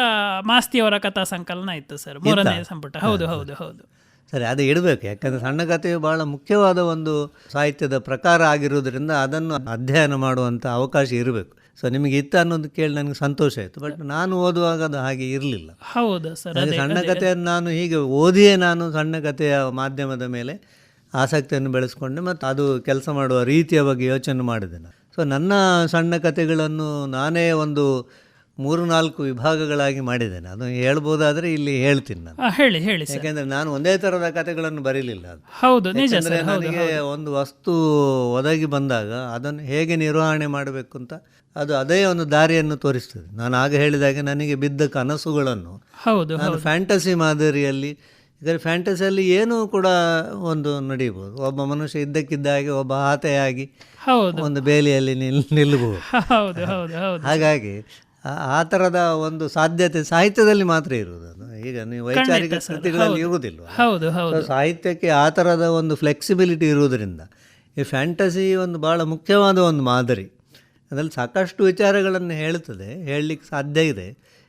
ಮಾಸ್ತಿಯವರ ಕಥಾ ಸಂಕಲನ ಇತ್ತು ಸರ್. ಮೂರನೇ ಸಂಪುಟ. ಹೌದು ಹೌದು ಹೌದು. ಸರಿ ಅದೇ ಇಡಬೇಕು. ಯಾಕಂದರೆ ಸಣ್ಣ ಕಥೆಯು ಬಹಳ ಮುಖ್ಯವಾದ ಒಂದು ಸಾಹಿತ್ಯದ ಪ್ರಕಾರ ಆಗಿರುವುದರಿಂದ ಅದನ್ನು ಅಧ್ಯಯನ ಮಾಡುವಂಥ ಅವಕಾಶ ಇರಬೇಕು. ಸೊ ನಿಮಗೆ ಇತ್ತು ಅನ್ನೋದು ಕೇಳಿ ನನಗೆ ಸಂತೋಷ ಆಯಿತು. ಬಟ್ ನಾನು ಓದುವಾಗ ಅದು ಹಾಗೆ ಇರಲಿಲ್ಲ. ಹೌದು ಸರ್? ಸಣ್ಣ ಕಥೆಯನ್ನು ನಾನು ಹೀಗೆ ಓದಿಯೇ ನಾನು ಸಣ್ಣ ಕಥೆಯ ಮಾಧ್ಯಮದ ಮೇಲೆ ಆಸಕ್ತಿಯನ್ನು ಬೆಳೆಸ್ಕೊಂಡೆ ಮತ್ತು ಅದು ಕೆಲಸ ಮಾಡುವ ರೀತಿಯ ಬಗ್ಗೆ ಯೋಚನೆ ಮಾಡಿದೆ ನಾನು. ಸೊ ನನ್ನ ಸಣ್ಣ ಕಥೆಗಳನ್ನು ನಾನೇ ಒಂದು ಮೂರು ನಾಲ್ಕು ವಿಭಾಗಗಳಾಗಿ ಮಾಡಿದ್ದೇನೆ. ಅದು ಹೇಳ್ಬೋದಾದರೆ ಇಲ್ಲಿ ಹೇಳ್ತೀನಿ ನಾನು. ಹೇಳಿ ಹೇಳಿ ಯಾಕೆಂದರೆ ನಾನು ಒಂದೇ ಥರದ ಕಥೆಗಳನ್ನು ಬರೀಲಿಲ್ಲ ಅದು. ಹೌದು ನನಗೆ ಒಂದು ವಸ್ತು ಒದಗಿ ಬಂದಾಗ ಅದನ್ನು ಹೇಗೆ ನಿರ್ವಹಣೆ ಮಾಡಬೇಕು ಅಂತ ಅದು ಅದೇ ಒಂದು ದಾರಿಯನ್ನು ತೋರಿಸ್ತದೆ. ನಾನು ಆಗ ಹೇಳಿದಾಗ ನನಗೆ ಬಿದ್ದ ಕನಸುಗಳನ್ನು. ಹೌದು ನಾನು ಫ್ಯಾಂಟಸಿ ಮಾದರಿಯಲ್ಲಿ ಈಗ ಫ್ಯಾಂಟಸಿಯಲ್ಲಿ ಏನೂ ಕೂಡ ಒಂದು ನಡೆಯಬಹುದು ಒಬ್ಬ ಮನುಷ್ಯ ಇದ್ದಕ್ಕಿದ್ದಾಗೆ ಒಬ್ಬ ಆತೆಯಾಗಿ ಹೌದು. ಒಂದು ಬೇಲಿಯಲ್ಲಿ ನಿಲ್ ನಿಲ್ಲಬಹುದು ಹೌದು ಹೌದು ಹೌದು. ಹಾಗಾಗಿ ಆ- ಆ ಥರದ ಒಂದು ಸಾಧ್ಯತೆ ಸಾಹಿತ್ಯದಲ್ಲಿ ಮಾತ್ರ ಇರುವುದು ಅದು. ಈಗ ನೀವು ವೈಚಾರಿಕ ಸ್ಥಿತಿಗಳಲ್ಲಿ ಇರುವುದಿಲ್ಲ ಹೌದು ಹೌದು. ಸಾಹಿತ್ಯಕ್ಕೆ ಆ ಥರದ ಒಂದು ಫ್ಲೆಕ್ಸಿಬಿಲಿಟಿ ಇರುವುದರಿಂದ ಈ ಫ್ಯಾಂಟಸಿ ಒಂದು ಭಾಳ ಮುಖ್ಯವಾದ ಒಂದು ಮಾದರಿ. ಅದರಲ್ಲಿ ಸಾಕಷ್ಟು ವಿಚಾರಗಳನ್ನು ಹೇಳ್ತದೆ ಹೇಳಲಿಕ್ಕೆ ಸಾಧ್ಯ ಇದೆ.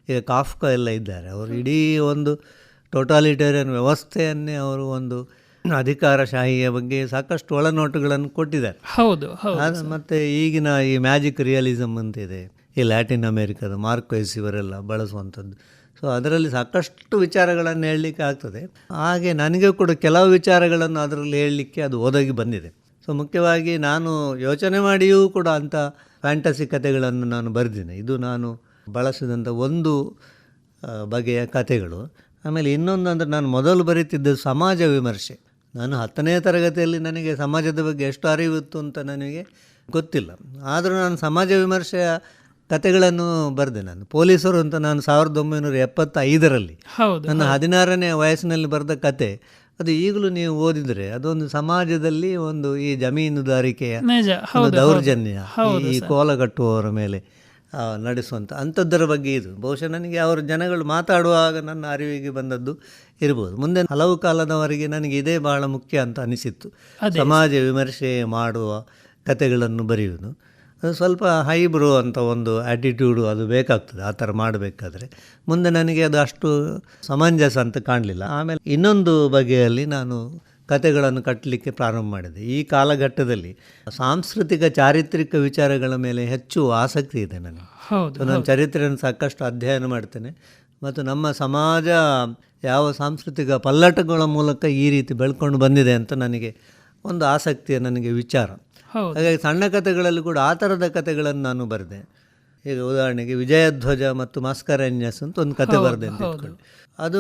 ಈಗ ಕಾಫ್ಕ ಎಲ್ಲ ಇದ್ದಾರೆ ಅವರು ಇಡೀ ಒಂದು ಟೋಟಾಲಿಟೇರಿಯನ್ ವ್ಯವಸ್ಥೆಯನ್ನೇ ಅವರು ಒಂದು ಅಧಿಕಾರಶಾಹಿಯ ಬಗ್ಗೆ ಸಾಕಷ್ಟು ಒಳನೋಟುಗಳನ್ನು ಕೊಟ್ಟಿದ್ದಾರೆ. ಹೌದು ಮತ್ತು ಈಗಿನ ಈ ಮ್ಯಾಜಿಕ್ ರಿಯಲಿಸಮ್ ಅಂತಿದೆ ಈ ಲ್ಯಾಟಿನ್ ಅಮೇರಿಕದ ಮಾರ್ಕ್ವೈಸ್ ಇವರೆಲ್ಲ ಬಳಸುವಂಥದ್ದು. ಸೊ ಅದರಲ್ಲಿ ಸಾಕಷ್ಟು ವಿಚಾರಗಳನ್ನು ಹೇಳಲಿಕ್ಕೆ ಆಗ್ತದೆ. ಹಾಗೆ ನನಗೆ ಕೂಡ ಕೆಲವು ವಿಚಾರಗಳನ್ನು ಅದರಲ್ಲಿ ಹೇಳಲಿಕ್ಕೆ ಅದು ಒದಗಿ ಬಂದಿದೆ. ಸೊ ಮುಖ್ಯವಾಗಿ ನಾನು ಯೋಚನೆ ಮಾಡಿಯೂ ಕೂಡ ಅಂಥ ಫ್ಯಾಂಟಸಿ ಕಥೆಗಳನ್ನು ನಾನು ಬರೆದಿನಿ. ಇದು ನಾನು ಬಳಸಿದಂಥ ಒಂದು ಬಗೆಯ ಕಥೆಗಳು ಆಮೇಲೆ ಇನ್ನೊಂದು ಅಂದರೆ ನಾನು ಮೊದಲು ಬರೀತಿದ್ದ ಸಮಾಜ ವಿಮರ್ಶೆ. ನಾನು ಹತ್ತನೇ ತರಗತಿಯಲ್ಲಿ ನನಗೆ ಸಮಾಜದ ಬಗ್ಗೆ ಎಷ್ಟು ಅರಿವಿತ್ತು ಅಂತ ನನಗೆ ಗೊತ್ತಿಲ್ಲ. ಆದರೂ ನಾನು ಸಮಾಜ ವಿಮರ್ಶೆಯ ಕತೆಗಳನ್ನು ಬರೆದೆ ನಾನು. ಪೊಲೀಸರು ಅಂತ ನಾನು ಸಾವಿರದ ಒಂಬೈನೂರ ಎಪ್ಪತ್ತೈದರಲ್ಲಿ ಹೌದು ನನ್ನ ಹದಿನಾರನೇ ವಯಸ್ಸಿನಲ್ಲಿ ಬರೆದ ಕತೆ ಅದು ಈಗಲೂ ನೀವು ಓದಿದ್ರೆ ಅದೊಂದು ಸಮಾಜದಲ್ಲಿ ಒಂದು ಈ ಜಮೀನುದಾರಿಕೆಯ ದೌರ್ಜನ್ಯ ಈ ಕೋಲ ಕಟ್ಟುವವರ ಮೇಲೆ ನಡೆಸುವಂಥ ಅಂಥದ್ದರ ಬಗ್ಗೆ ಇದು. ಬಹುಶಃ ನನಗೆ ಅವರ ಜನಗಳು ಮಾತಾಡುವಾಗ ನನ್ನ ಅರಿವಿಗೆ ಬಂದದ್ದು ಇರ್ಬೋದು. ಮುಂದೆ ಹಲವು ಕಾಲದವರೆಗೆ ನನಗೆ ಇದೇ ಬಹಳ ಮುಖ್ಯ ಅಂತ ಅನಿಸಿತ್ತು. ಸಮಾಜ ವಿಮರ್ಶೆ ಮಾಡುವ ಕಥೆಗಳನ್ನು ಬರೆಯುವುದು. ಸ್ವಲ್ಪ ಹೈಬ್ರೋ ಅಂತ ಒಂದು ಆ್ಯಟಿಟ್ಯೂಡು ಅದು ಬೇಕಾಗ್ತದೆ ಆ ಥರ ಮಾಡಬೇಕಾದ್ರೆ. ಮುಂದೆ ನನಗೆ ಅದು ಅಷ್ಟು ಸಮಂಜಸ ಅಂತ ಕಾಣಲಿಲ್ಲ. ಆಮೇಲೆ ಇನ್ನೊಂದು ಬಗೆಯಲ್ಲಿ ನಾನು ಕತೆಗಳನ್ನು ಕಟ್ಟಲಿಕ್ಕೆ ಪ್ರಾರಂಭ ಮಾಡಿದೆ. ಈ ಕಾಲಘಟ್ಟದಲ್ಲಿ ಸಾಂಸ್ಕೃತಿಕ ಚಾರಿತ್ರಿಕ ವಿಚಾರಗಳ ಮೇಲೆ ಹೆಚ್ಚು ಆಸಕ್ತಿ ಇದೆ ನನಗೆ. ಹೌದು ನಾನು ಚರಿತ್ರೆಯನ್ನು ಸಾಕಷ್ಟು ಅಧ್ಯಯನ ಮಾಡ್ತೇನೆ. ಮತ್ತು ನಮ್ಮ ಸಮಾಜ ಯಾವ ಸಾಂಸ್ಕೃತಿಕ ಪಲ್ಲಟಗಳ ಮೂಲಕ ಈ ರೀತಿ ಬೆಳ್ಕೊಂಡು ಬಂದಿದೆ ಅಂತ ನನಗೆ ಒಂದು ಆಸಕ್ತಿಯ ನನಗೆ ವಿಚಾರ. ಹಾಗಾಗಿ ಸಣ್ಣ ಕಥೆಗಳಲ್ಲಿ ಕೂಡ ಆ ಥರದ ಕಥೆಗಳನ್ನು ನಾನು ಬರೆದೆ. ಈಗ ಉದಾಹರಣೆಗೆ ವಿಜಯಧ್ವಜ ಮತ್ತು ಮಾಸ್ಕರನ್ಯಸ್ ಅಂತ ಒಂದು ಕತೆ ಬರೆದೆ ಅಂತ ಇಟ್ಕೊಳ್ಳಿ ಅದು.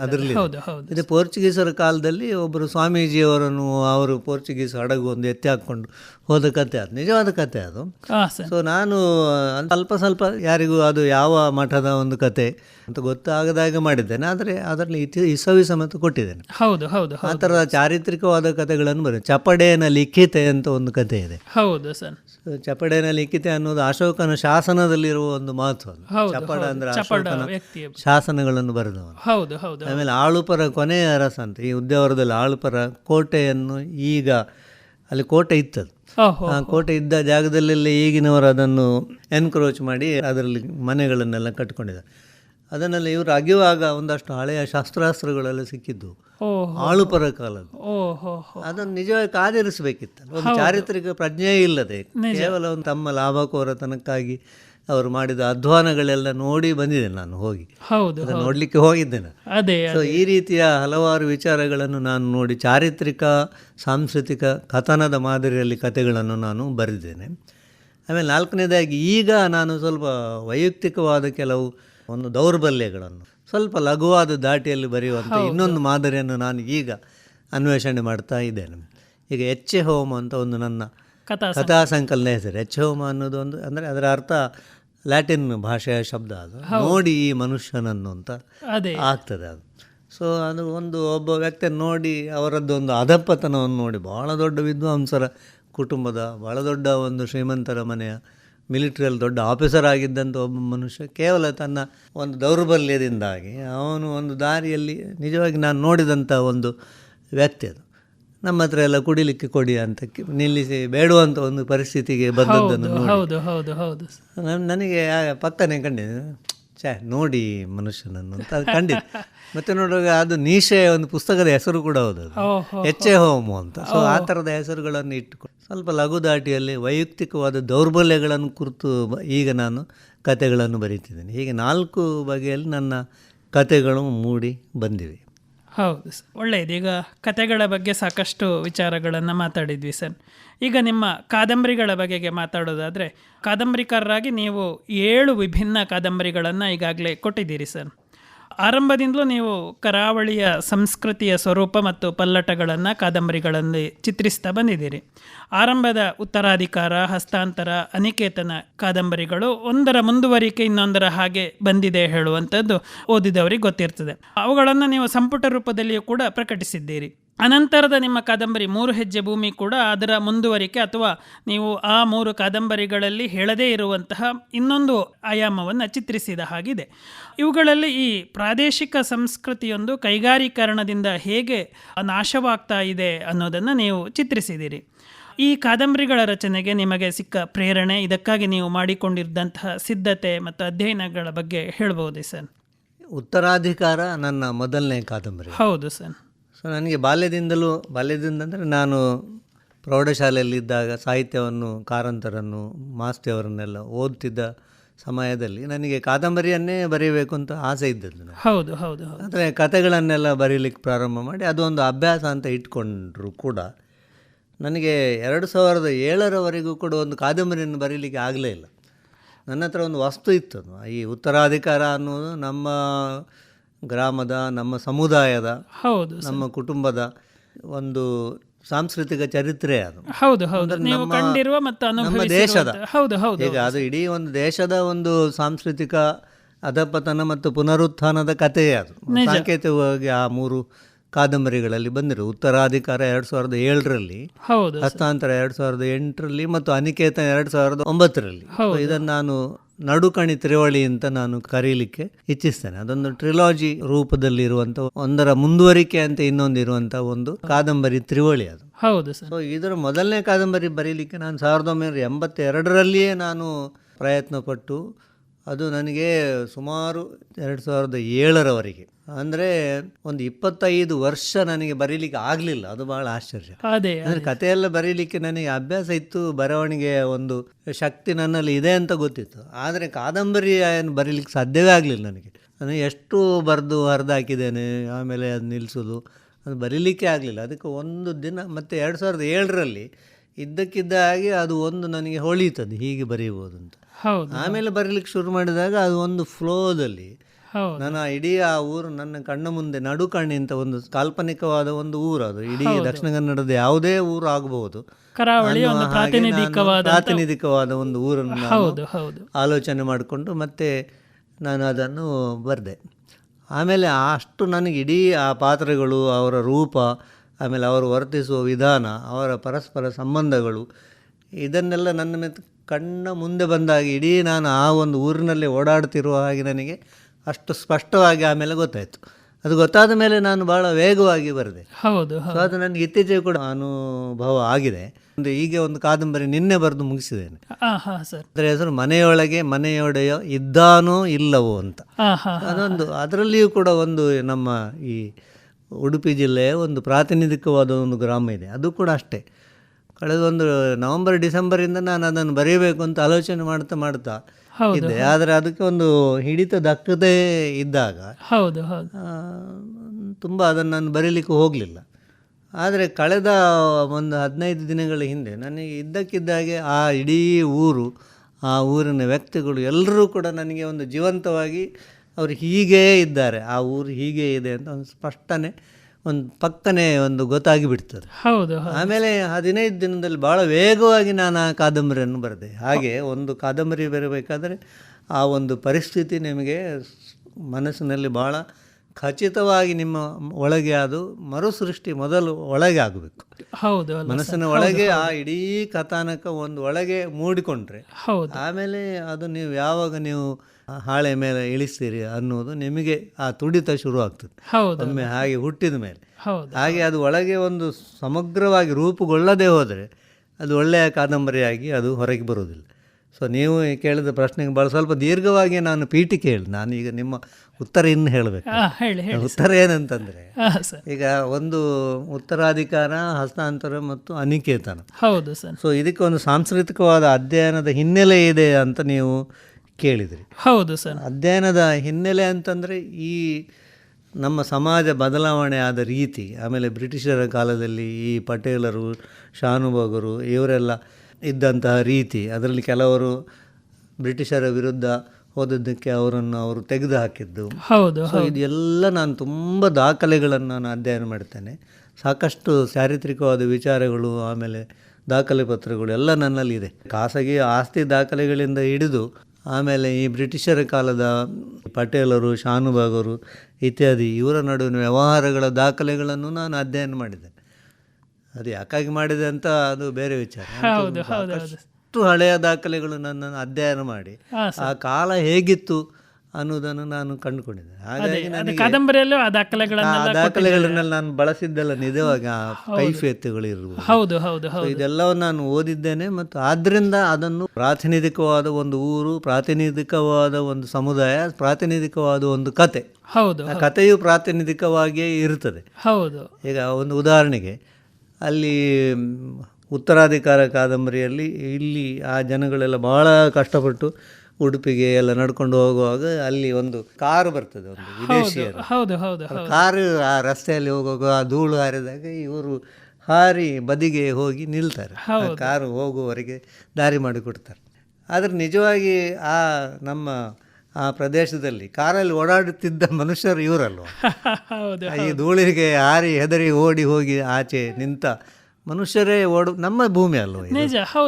ಅದರಲ್ಲಿ ಇದು ಪೋರ್ಚುಗೀಸರ ಕಾಲದಲ್ಲಿ ಒಬ್ಬರು ಸ್ವಾಮೀಜಿಯವರನ್ನು ಅವರು ಪೋರ್ಚುಗೀಸ್ ಹಡಗು ಒಂದು ಎತ್ತಿ ಹಾಕ್ಕೊಂಡು ಹೋದ ಕತೆ ಅದು ನಿಜವಾದ ಕತೆ ಅದು. ಸೊ ನಾನು ಅಲ್ಪ ಸ್ವಲ್ಪ ಯಾರಿಗೂ ಅದು ಯಾವ ಮಠದ ಒಂದು ಕತೆ ಅಂತ ಗೊತ್ತಾಗದಾಗ ಮಾಡಿದ್ದೇನೆ ಆದರೆ ಅದರಲ್ಲಿ ಇತಿ ಇಸವಿ ಸಮೇತ ಕೊಟ್ಟಿದ್ದೇನೆ. ಹೌದು ಹೌದು ಆ ಥರದ ಚಾರಿತ್ರಿಕವಾದ ಕಥೆಗಳನ್ನು ಬರೀ ಚಪಡೇನ ಲಿಖಿತೆ ಅಂತ ಒಂದು ಕತೆ ಇದೆ. ಹೌದು ಸರ್. ಸೊ ಚಪಡೇನ ಲಿಖಿತೆ ಅನ್ನೋದು ಅಶೋಕನ ಶಾಸನದಲ್ಲಿರುವ ಒಂದು ಮಾತು ಹೌದು, ಚಪಡ ಅಂದ್ರೆ ಅಶೋಕನ ಶಾಸನಗಳನ್ನು ಬರೆದವನು. ಹೌದು ಹೌದು ಆಮೇಲೆ ಆಳುಪರ ಕೊನೆಯ ಅರಸ ಅಂತ ಈ ಉದ್ಯಾವರದಲ್ಲಿ ಆಳುಪರ ಕೋಟೆಯನ್ನು ಈಗ ಅಲ್ಲಿ ಕೋಟೆ ಇತ್ತದು. ಆ ಕೋಟೆ ಇದ್ದ ಜಾಗದಲ್ಲೆಲ್ಲ ಈಗಿನವರು ಅದನ್ನು ಎನ್ಕ್ರೋಚ್ ಮಾಡಿ ಅದರಲ್ಲಿ ಮನೆಗಳನ್ನೆಲ್ಲ ಕಟ್ಕೊಂಡಿದ್ದಾರೆ. ಅದನ್ನೆಲ್ಲ ಇವರು ಅಗೆಯುವಾಗ ಒಂದಷ್ಟು ಹಳೆಯ ಶಸ್ತ್ರಾಸ್ತ್ರಗಳೆಲ್ಲ ಸಿಕ್ಕಿದ್ದು. ಆಳುಪರ ಕಾಲದ್ದು. ಅದನ್ನು ನಿಜವಾಗಿ ಕಾದಿರಿಸಬೇಕಿತ್ತಲ್ಲ. ಒಂದು ಚಾರಿತ್ರಿಕ ಪ್ರಜ್ಞೆ ಇಲ್ಲದೆ ಕೇವಲ ಒಂದು ತಮ್ಮ ಲಾಭಕೋರತನಕ್ಕಾಗಿ ಅವರು ಮಾಡಿದ ಅಧ್ವಾನಗಳೆಲ್ಲ ನೋಡಿ ಬಂದಿದ್ದೇನೆ ನಾನು ಹೋಗಿ. ಹೌದು ನೋಡ್ಲಿಕ್ಕೆ ನೋಡಲಿಕ್ಕೆ ಹೋಗಿದ್ದೇನೆ ಅದೇ ಸೊ ಈ ರೀತಿಯ ಹಲವಾರು ವಿಚಾರಗಳನ್ನು ನಾನು ನೋಡಿ ಚಾರಿತ್ರಿಕ ಸಾಂಸ್ಕೃತಿಕ ಕಥನದ ಮಾದರಿಯಲ್ಲಿ ಕಥೆಗಳನ್ನು ನಾನು ಬರೆದಿದ್ದೇನೆ. ಆಮೇಲೆ ನಾಲ್ಕನೇದಾಗಿ ಈಗ ನಾನು ಸ್ವಲ್ಪ ವೈಯಕ್ತಿಕವಾದ ಕೆಲವು ಒಂದು ದೌರ್ಬಲ್ಯಗಳನ್ನು. ಸ್ವಲ್ಪ ಲಘುವಾದ ದಾಟಿಯಲ್ಲಿ ಬರೆಯುವಂಥ ಇನ್ನೊಂದು ಮಾದರಿಯನ್ನು ನಾನು ಈಗ ಅನ್ವೇಷಣೆ ಮಾಡ್ತಾ ಇದ್ದೇನೆ. ಈಗ ಎಚ್ಚೆ ಹೋಮ ಅಂತ ಒಂದು ನನ್ನ ಕಥಾ ಸಂಕಲನ. ಹೆಸರು. ಎಚ್ ಹೋಮ ಅನ್ನೋದು ಒಂದು ಅಂದರೆ ಅದರ ಅರ್ಥ ಲ್ಯಾಟಿನ್ ಭಾಷೆಯ ಶಬ್ದ ಅದು. ನೋಡಿ ಈ ಮನುಷ್ಯನನ್ನು ಅಂತ ಆಗ್ತದೆ ಅದು. ಸೊ ಅದು ಒಂದು ಒಬ್ಬ ವ್ಯಕ್ತಿಯನ್ನು ನೋಡಿ ಅವರದ್ದು ಒಂದು ಅಧಪತನವನ್ನು ನೋಡಿ. ಭಾಳ ದೊಡ್ಡ ವಿದ್ವಾಂಸರ ಕುಟುಂಬದ ಭಾಳ ದೊಡ್ಡ ಒಂದು ಶ್ರೀಮಂತರ ಮನೆಯ ಮಿಲಿಟ್ರಿಯಲ್ಲಿ ದೊಡ್ಡ ಆಫೀಸರ್ ಆಗಿದ್ದಂಥ ಒಬ್ಬ ಮನುಷ್ಯ ಕೇವಲ ತನ್ನ ಒಂದು ದೌರ್ಬಲ್ಯದಿಂದಾಗಿ ಅವನು ಒಂದು ದಾರಿಯಲ್ಲಿ ನಿಜವಾಗಿ ನಾನು ನೋಡಿದಂಥ ಒಂದು ವ್ಯಕ್ತಿ ಅದು. ನಮ್ಮ ಹತ್ರ ಎಲ್ಲ ಕುಡಿಲಿಕ್ಕೆ ಕೊಡಿ ಅಂತ ನಿಲ್ಲಿಸಿ ಬೇಡುವಂಥ ಒಂದು ಪರಿಸ್ಥಿತಿಗೆ ಬಂದದ್ದನ್ನು ಹೌದು ಹೌದು ಹೌದು ನನಗೆ ಪಕ್ಕನೆ ಕಂಡಿದ್ದೆ ಛೇ ನೋಡಿ ಮನುಷ್ಯನನ್ನು ಅಂತ ಅದು ಖಂಡಿತ ಮತ್ತೆ ನೋಡುವಾಗ ಅದು ನೀಶೆ ಒಂದು ಪುಸ್ತಕದ ಹೆಸರು ಕೂಡ ಹೌದು ಎಚ್ ಎ ಹೋಮು ಅಂತ. ಸೊ ಆ ಥರದ ಹೆಸರುಗಳನ್ನು ಇಟ್ಟುಕೊಂಡು ಸ್ವಲ್ಪ ಲಘು ದಾಟಿಯಲ್ಲಿ ವೈಯಕ್ತಿಕವಾದ ದೌರ್ಬಲ್ಯಗಳನ್ನು ಕುರಿತು ಈಗ ನಾನು ಕತೆಗಳನ್ನು ಬರೀತಿದ್ದೇನೆ. ಹೀಗೆ ನಾಲ್ಕು ಬಗೆಯಲ್ಲಿ ನನ್ನ ಕತೆಗಳು ಮೂಡಿ ಬಂದಿವೆ. ಹೌದು ಸರ್. ಒಳ್ಳೆಯದು. ಈಗ ಕತೆಗಳ ಬಗ್ಗೆ ಸಾಕಷ್ಟು ವಿಚಾರಗಳನ್ನು ಮಾತಾಡಿದ್ವಿ ಸರ್. ಈಗ ನಿಮ್ಮ ಕಾದಂಬರಿಗಳ ಬಗೆಗೆ ಮಾತಾಡೋದಾದರೆ ಕಾದಂಬರಿಕಾರರಾಗಿ ನೀವು ಏಳು ವಿಭಿನ್ನ ಕಾದಂಬರಿಗಳನ್ನು ಈಗಾಗಲೇ ಕೊಟ್ಟಿದ್ದೀರಿ, ಸರ್. ಆರಂಭದಿಂದಲೂ ನೀವು ಕರಾವಳಿಯ ಸಂಸ್ಕೃತಿಯ ಸ್ವರೂಪ ಮತ್ತು ಪಲ್ಲಟಗಳನ್ನು ಕಾದಂಬರಿಗಳಲ್ಲಿ ಚಿತ್ರಿಸ್ತಾ ಬಂದಿದ್ದೀರಿ. ಆರಂಭದ ಉತ್ತರಾಧಿಕಾರ, ಹಸ್ತಾಂತರ, ಅನಿಕೇತನ ಕಾದಂಬರಿಗಳು ಒಂದರ ಮುಂದುವರಿಕೆ, ಇನ್ನೊಂದರ ಹಾಗೆ ಬಂದಿದೆ ಹೇಳುವಂಥದ್ದು ಓದಿದವರಿಗೆ ಗೊತ್ತಿರ್ತದೆ. ಅವುಗಳನ್ನು ನೀವು ಸಂಪುಟ ರೂಪದಲ್ಲಿಯೂ ಕೂಡ ಪ್ರಕಟಿಸಿದ್ದೀರಿ. ಅನಂತರದ ನಿಮ್ಮ ಕಾದಂಬರಿ ಮೂರು ಹೆಜ್ಜೆ ಭೂಮಿ ಕೂಡ ಅದರ ಮುಂದುವರಿಕೆ ಅಥವಾ ನೀವು ಆ ಮೂರು ಕಾದಂಬರಿಗಳಲ್ಲಿ ಹೇಳದೇ ಇರುವಂತಹ ಇನ್ನೊಂದು ಆಯಾಮವನ್ನು ಚಿತ್ರಿಸಿದ ಹಾಗಿದೆ. ಇವುಗಳಲ್ಲಿ ಈ ಪ್ರಾದೇಶಿಕ ಸಂಸ್ಕೃತಿಯೊಂದು ಕೈಗಾರೀಕರಣದಿಂದ ಹೇಗೆ ನಾಶವಾಗ್ತಾ ಇದೆ ಅನ್ನೋದನ್ನು ನೀವು ಚಿತ್ರಿಸಿದ್ದೀರಿ ಈ ಕಾದಂಬರಿಗಳ ರಚನೆಗೆ ನಿಮಗೆ ಸಿಕ್ಕ ಪ್ರೇರಣೆ ಇದಕ್ಕಾಗಿ ನೀವು ಮಾಡಿಕೊಂಡಿದ್ದಂತಹ ಸಿದ್ಧತೆ ಮತ್ತು ಅಧ್ಯಯನಗಳ ಬಗ್ಗೆ ಹೇಳ್ಬೋದೇ ಸರ್? ಉತ್ತರಾಧಿಕಾರ ನನ್ನ ಮೊದಲನೇ ಕಾದಂಬರಿ. ಹೌದು ಸರ್. ಸೊ ನನಗೆ ಬಾಲ್ಯದಿಂದಲೂ ಬಾಲ್ಯದಿಂದ ಅಂದರೆ ನಾನು ಪ್ರೌಢಶಾಲೆಯಲ್ಲಿದ್ದಾಗ ಸಾಹಿತ್ಯವನ್ನು ಕಾರಂತರನ್ನು ಮಾಸ್ತಿಯವರನ್ನೆಲ್ಲ ಓದ್ತಿದ್ದ ಸಮಯದಲ್ಲಿ ನನಗೆ ಕಾದಂಬರಿಯನ್ನೇ ಬರೀಬೇಕು ಅಂತ ಆಸೆ ಇದ್ದದ್ದು ಹೌದು ಹೌದು ಅಂದರೆ ಕಥೆಗಳನ್ನೆಲ್ಲ ಕತೆಗಳನ್ನೆಲ್ಲ ಬರೀಲಿಕ್ಕೆ ಪ್ರಾರಂಭ ಮಾಡಿ ಅದೊಂದು ಅಭ್ಯಾಸ ಅಂತ ಇಟ್ಕೊಂಡ್ರು ಕೂಡ ನನಗೆ ಎರಡು ಸಾವಿರದ ಏಳರವರೆಗೂ ಕೂಡ ಒಂದು ಕಾದಂಬರಿಯನ್ನು ಬರೀಲಿಕ್ಕೆ ಆಗಲೇ ಇಲ್ಲ. ನನ್ನ ಹತ್ರ ಒಂದು ವಸ್ತು ಇತ್ತು. ಈ ಉತ್ತರಾಧಿಕಾರ ಅನ್ನೋದು ನಮ್ಮ ಗ್ರಾಮದ ನಮ್ಮ ಸಮುದಾಯದ ಹೌದು ನಮ್ಮ ಕುಟುಂಬದ ಒಂದು ಸಾಂಸ್ಕೃತಿಕ ಚರಿತ್ರೆ ಅದು. ಹೌದು ಹೌದು. ನೀವು ಕಂಡಿರುವ ಮತ್ತು ನಮ್ಮ ದೇಶದ. ಹೌದು ಹೌದು ಈಗ ಅದು ಇಡೀ ಒಂದು ದೇಶದ ಒಂದು ಸಾಂಸ್ಕೃತಿಕ ಅಧಪತನ ಮತ್ತು ಪುನರುತ್ಥಾನದ ಕಥೆಯೇ ಅದು. ಸಾಂಕೇತಿಕವಾಗಿ ಆ ಮೂರು ಕಾದಂಬರಿಗಳಲ್ಲಿ ಬಂದಿರು ಉತ್ತರಾಧಿಕಾರ ಎರಡು ಸಾವಿರದ ಏಳರಲ್ಲಿ ಹೌದು ಹಸ್ತಾಂತರ ಎರಡು ಸಾವಿರದ ಎಂಟರಲ್ಲಿ ಮತ್ತು ಅನಿಕೇತನ ಎರಡು ಸಾವಿರದ ಒಂಬತ್ತರಲ್ಲಿ. ಇದನ್ನು ನಾನು ನಡುಕಣಿ ತ್ರಿವಳಿ ಅಂತ ನಾನು ಕರೀಲಿಕ್ಕೆ ಇಚ್ಛಿಸ್ತೇನೆ. ಅದೊಂದು ಟ್ರಿಲಾಜಿ ರೂಪದಲ್ಲಿರುವಂಥ ಒಂದರ ಮುಂದುವರಿಕೆ ಅಂತ ಇನ್ನೊಂದು ಇರುವಂಥ ಒಂದು ಕಾದಂಬರಿ ತ್ರಿವಳಿ ಅದು. ಹೌದು ಸರ್. ಸೊ ಇದರ ಮೊದಲನೇ ಕಾದಂಬರಿ ಬರೀಲಿಕ್ಕೆ ನಾನು ಸಾವಿರದ ಒಂಬೈನೂರ ಎಂಬತ್ತೆರಡರಲ್ಲಿಯೇ ನಾನು ಪ್ರಯತ್ನ ಪಟ್ಟು ಅದು ನನಗೆ ಸುಮಾರು ಎರಡು ಸಾವಿರದ ಏಳರವರೆಗೆ. ಅಂದರೆ ಒಂದು ಇಪ್ಪತ್ತೈದು ವರ್ಷ ನನಗೆ ಬರೀಲಿಕ್ಕೆ ಆಗಲಿಲ್ಲ. ಅದು ಭಾಳ ಆಶ್ಚರ್ಯ. ಅದೇ ಅಂದರೆ ಕಥೆಯೆಲ್ಲ ಬರೀಲಿಕ್ಕೆ ನನಗೆ ಅಭ್ಯಾಸ ಇತ್ತು ಬರವಣಿಗೆಯ ಒಂದು ಶಕ್ತಿ ನನ್ನಲ್ಲಿ ಇದೆ ಅಂತ ಗೊತ್ತಿತ್ತು. ಆದರೆ ಕಾದಂಬರಿ ಏನು ಬರೀಲಿಕ್ಕೆ ಸಾಧ್ಯವೇ ಆಗಲಿಲ್ಲ ನನಗೆ. ನಾನು ಎಷ್ಟು ಬರೆದು ಹರಿದಾಕಿದ್ದೇನೆ ಆಮೇಲೆ ಅದು ನಿಲ್ಲಿಸೋದು ಅದು ಬರೀಲಿಕ್ಕೆ ಆಗಲಿಲ್ಲ. ಅದಕ್ಕೆ ಒಂದು ದಿನ ಮತ್ತು ಎರಡು ಸಾವಿರದ ಏಳರಲ್ಲಿ ಇದ್ದಕ್ಕಿದ್ದ ಹಾಗೆ ಅದು ಒಂದು ನನಗೆ ಹೊಳೀತದೆ ಹೀಗೆ ಬರೆಯಬಹುದು ಅಂತ. ಹೌದು ಆಮೇಲೆ ಬರೀಲಿಕ್ಕೆ ಶುರು ಮಾಡಿದಾಗ ಅದು ಒಂದು ಫ್ಲೋದಲ್ಲಿ ನನ್ನ ಇಡೀ ಆ ಊರು ನನ್ನ ಕಣ್ಣ ಮುಂದೆ ನಡುಕಣ್ಣಿ ಅಂತ ಒಂದು ಕಾಲ್ಪನಿಕವಾದ ಒಂದು ಊರು ಅದು. ಇಡೀ ದಕ್ಷಿಣ ಕನ್ನಡದ ಯಾವುದೇ ಊರು ಆಗಬಹುದು ಪ್ರಾತಿನಿಧಿಕವಾದ ಒಂದು ಊರನ್ನು ಆಲೋಚನೆ ಮಾಡಿಕೊಂಡು ಮತ್ತೆ ನಾನು ಅದನ್ನು ಬರೆದೆ. ಆಮೇಲೆ ಅಷ್ಟು ನನಗೆ ಇಡೀ ಆ ಪಾತ್ರಗಳು ಅವರ ರೂಪ ಆಮೇಲೆ ಅವರು ವರ್ತಿಸುವ ವಿಧಾನ ಅವರ ಪರಸ್ಪರ ಸಂಬಂಧಗಳು ಇದನ್ನೆಲ್ಲ ನನ್ನ ಮೇಲೆ ಕಣ್ಣ ಮುಂದೆ ಬಂದಾಗ ಇಡೀ ನಾನು ಆ ಒಂದು ಊರಿನಲ್ಲಿ ಓಡಾಡ್ತಿರುವ ಹಾಗೆ ನನಗೆ ಅಷ್ಟು ಸ್ಪಷ್ಟವಾಗಿ ಆಮೇಲೆ ಗೊತ್ತಾಯಿತು. ಅದು ಗೊತ್ತಾದ ಮೇಲೆ ನಾನು ಭಾಳ ವೇಗವಾಗಿ ಬರೆದೆ. ಹೌದು ಅದು ನನಗೆ ಇತ್ತೀಚೆಗೆ ಕೂಡ ಅನುಭವ ಆಗಿದೆ. ಒಂದು ಹೀಗೆ ಒಂದು ಕಾದಂಬರಿ ನಿನ್ನೆ ಬರೆದು ಮುಗಿಸಿದ್ದೇನೆ. ಅದರ ಹೆಸರು ಮನೆಯೊಳಗೆ ಮನೆಯೊಡೆಯ ಇದ್ದಾನೋ ಇಲ್ಲವೋ ಅಂತ. ಅದೊಂದು ಅದರಲ್ಲಿಯೂ ಕೂಡ ಒಂದು ನಮ್ಮ ಈ ಉಡುಪಿ ಜಿಲ್ಲೆಯ ಒಂದು ಪ್ರಾತಿನಿಧಿಕವಾದ ಒಂದು ಗ್ರಾಮ ಇದೆ. ಅದು ಕೂಡ ಅಷ್ಟೇ. ಕಳೆದ ಒಂದು ನವೆಂಬರ್ ಡಿಸೆಂಬರಿಂದ ನಾನು ಅದನ್ನು ಬರೀಬೇಕು ಅಂತ ಆಲೋಚನೆ ಮಾಡ್ತಾ ಮಾಡ್ತಾ ಇದ್ದೆ. ಆದರೆ ಅದಕ್ಕೆ ಒಂದು ಹಿಡಿತ ದಕ್ಕದೇ ಇದ್ದಾಗ ಹೌದು ಹೌದು. ತುಂಬ ಅದನ್ನು ನಾನು ಬರೀಲಿಕ್ಕೆ ಹೋಗಲಿಲ್ಲ. ಆದರೆ ಕಳೆದ ಒಂದು ಹದಿನೈದು ದಿನಗಳ ಹಿಂದೆ ನನಗೆ ಇದ್ದಕ್ಕಿದ್ದಾಗೆ ಆ ಇಡೀ ಊರು ಆ ಊರಿನ ವ್ಯಕ್ತಿಗಳು ಎಲ್ಲರೂ ಕೂಡ ನನಗೆ ಒಂದು ಜೀವಂತವಾಗಿ ಅವರು ಹೀಗೇ ಇದ್ದಾರೆ. ಆ ಊರು ಹೀಗೇ ಇದೆ ಅಂತ ಒಂದು ಸ್ಪಷ್ಟನೆ ಒಂದು ಪಕ್ಕನೆ ಒಂದು ಗೊತ್ತಾಗಿ ಬಿಡ್ತದೆ ಹೌದು. ಆಮೇಲೆ ಹದಿನೈದು ದಿನದಲ್ಲಿ ಭಾಳ ವೇಗವಾಗಿ ನಾನು ಆ ಕಾದಂಬರಿಯನ್ನು ಬರೆದೆ. ಹಾಗೆ ಒಂದು ಕಾದಂಬರಿ ಬರಬೇಕಾದ್ರೆ ಆ ಒಂದು ಪರಿಸ್ಥಿತಿ ನಿಮಗೆ ಮನಸ್ಸಿನಲ್ಲಿ ಭಾಳ ಖಚಿತವಾಗಿ ನಿಮ್ಮ ಒಳಗೆ ಅದು ಮರುಸೃಷ್ಟಿ ಮೊದಲು ಒಳಗೆ ಆಗಬೇಕು. ಹೌದು ಮನಸ್ಸಿನ ಒಳಗೆ ಆ ಇಡೀ ಕಥಾನಕ ಒಂದು ಒಳಗೆ ಮೂಡಿಕೊಂಡ್ರೆ ಹೌದು. ಆಮೇಲೆ ಅದು ನೀವು ಯಾವಾಗ ನೀವು ಹಾಳೆ ಮೇಲೆ ಇಳಿಸ್ತೀರಿ ಅನ್ನೋದು ನಿಮಗೆ ಆ ತುಡಿತ ಶುರು ಆಗ್ತದೆ. ಹೌದು. ಒಮ್ಮೆ ಹಾಗೆ ಹುಟ್ಟಿದ ಮೇಲೆ. ಹಾಗೆ ಅದು ಒಳಗೆ ಒಂದು ಸಮಗ್ರವಾಗಿ ರೂಪುಗೊಳ್ಳದೆ ಹೋದರೆ ಅದು ಒಳ್ಳೆಯ ಕಾದಂಬರಿಯಾಗಿ ಅದು ಹೊರಗೆ ಬರುವುದಿಲ್ಲ. ಸೊ ನೀವು ಕೇಳಿದ ಪ್ರಶ್ನೆಗೆ ಭಾಳ ಸ್ವಲ್ಪ ದೀರ್ಘವಾಗಿ ನಾನು ಪೀಠಿಕೆ ಹೇಳಿ. ನಾನು ಈಗ ನಿಮ್ಮ ಉತ್ತರ ಇನ್ನು ಹೇಳಬೇಕು. ಹೇಳಿ ಹೇಳಿ ಉತ್ತರ ಏನಂತಂದರೆ ಈಗ ಒಂದು ಉತ್ತರಾಧಿಕಾರ ಹಸ್ತಾಂತರ ಮತ್ತು ಅನಿಕೇತನ. ಹೌದು ಸರ್. ಸೊ ಇದಕ್ಕೆ ಒಂದು ಸಾಂಸ್ಕೃತಿಕವಾದ ಅಧ್ಯಯನದ ಹಿನ್ನೆಲೆ ಇದೆ ಅಂತ ನೀವು ಕೇಳಿದ್ರಿ. ಹೌದು ಸರ್. ಅಧ್ಯಯನದ ಹಿನ್ನೆಲೆ ಅಂತಂದರೆ ಈ ನಮ್ಮ ಸಮಾಜ ಬದಲಾವಣೆ ಆದ ರೀತಿ ಆಮೇಲೆ ಬ್ರಿಟಿಷರ ಕಾಲದಲ್ಲಿ ಈ ಪಟೇಲರು ಶಾನುಭೋಗರು ಇವರೆಲ್ಲ ಇದ್ದಂತಹ ರೀತಿ ಅದರಲ್ಲಿ ಕೆಲವರು ಬ್ರಿಟಿಷರ ವಿರುದ್ಧ ಹೋದದ್ದಕ್ಕೆ ಅವರನ್ನು ಅವರು ತೆಗೆದು ಹಾಕಿದ್ದು. ಹೌದು ಸೊ ಇದೆಲ್ಲ ನಾನು ತುಂಬ ದಾಖಲೆಗಳನ್ನು ನಾನು ಅಧ್ಯಯನ ಮಾಡ್ತೇನೆ. ಸಾಕಷ್ಟು ಚಾರಿತ್ರಿಕವಾದ ವಿಚಾರಗಳು ಆಮೇಲೆ ದಾಖಲೆ ಪತ್ರಗಳು ಎಲ್ಲ ನನ್ನಲ್ಲಿ ಇದೆ ಖಾಸಗಿ ಆಸ್ತಿ ದಾಖಲೆಗಳಿಂದ ಹಿಡಿದು ಆಮೇಲೆ ಈ ಬ್ರಿಟಿಷರ ಕಾಲದ ಪಟೇಲರು ಶಾನುಭಾಗರು ಇತ್ಯಾದಿ ಇವರ ನಡುವಿನ ವ್ಯವಹಾರಗಳ ದಾಖಲೆಗಳನ್ನು ನಾನು ಅಧ್ಯಯನ ಮಾಡಿದೆ ಅದು ಯಾಕಾಗಿ ಮಾಡಿದೆ ಅಂತ ಅದು ಬೇರೆ ವಿಚಾರ. ಅಷ್ಟು ಹಳೆಯ ದಾಖಲೆಗಳು ನನ್ನನ್ನು ಅಧ್ಯಯನ ಮಾಡಿ. ಆ ಕಾಲ ಹೇಗಿತ್ತು? ಅನ್ನೋದನ್ನು ನಾನು ಕಂಡುಕೊಂಡಿದ್ದೇನೆ. ಕಾದಂಬರಿಯಲ್ಲೂ ಆ ದಾಖಲೆಗಳನ್ನೆಲ್ಲ ನಾನು ಬಳಸಿದ್ದೆಲ್ಲ ನಿಜವಾಗಿ ಆ ಕೈಫಿಯತ್ತುಗಳು ಇರುವುದು ಹೌದು ಹೌದು ಇದೆಲ್ಲವನ್ನು ನಾನು ಓದಿದ್ದೇನೆ ಮತ್ತು ಆದ್ದರಿಂದ ಅದನ್ನು ಪ್ರಾತಿನಿಧಿಕವಾದ ಒಂದು ಊರು ಪ್ರಾತಿನಿಧಿಕವಾದ ಒಂದು ಸಮುದಾಯ ಪ್ರಾತಿನಿಧಿಕವಾದ ಒಂದು ಕತೆ. ಹೌದು ಆ ಕಥೆಯು ಪ್ರಾತಿನಿಧಿಕವಾಗಿಯೇ ಇರುತ್ತದೆ. ಹೌದು. ಈಗ ಒಂದು ಉದಾಹರಣೆಗೆ ಅಲ್ಲಿ ಉತ್ತರಾಧಿಕಾರ ಕಾದಂಬರಿಯಲ್ಲಿ ಇಲ್ಲಿ ಆ ಜನಗಳೆಲ್ಲ ಬಹಳ ಕಷ್ಟಪಟ್ಟು ಉಡುಪಿಗೆ ಎಲ್ಲ ನಡ್ಕೊಂಡು ಹೋಗುವಾಗ ಅಲ್ಲಿ ಒಂದು ಕಾರು ಬರ್ತದೆ ಒಂದು ವಿದೇಶಿಯರು. ಹೌದು ಹೌದು ಹೌದು. ಕಾರು ಆ ರಸ್ತೆಯಲ್ಲಿ ಹೋಗುವಾಗ ಆ ಧೂಳು ಹಾರಿದಾಗ ಇವರು ಹಾರಿ ಬದಿಗೆ ಹೋಗಿ ನಿಲ್ತಾರೆ. ಆ ಕಾರು ಹೋಗುವವರೆಗೆ ದಾರಿ ಮಾಡಿಕೊಡ್ತಾರೆ. ಆದರೆ ನಿಜವಾಗಿ ಆ ನಮ್ಮ ಆ ಪ್ರದೇಶದಲ್ಲಿ ಕಾರಲ್ಲಿ ಓಡಾಡುತ್ತಿದ್ದ ಮನುಷ್ಯರು ಇವರಲ್ವ? ಈ ಧೂಳಿಗೆ ಹಾರಿ ಹೆದರಿ ಓಡಿ ಹೋಗಿ ಆಚೆ ನಿಂತ ಮನುಷ್ಯರೇ ಓಡ ನಮ್ಮ ಭೂಮಿ ಅಲ್ವ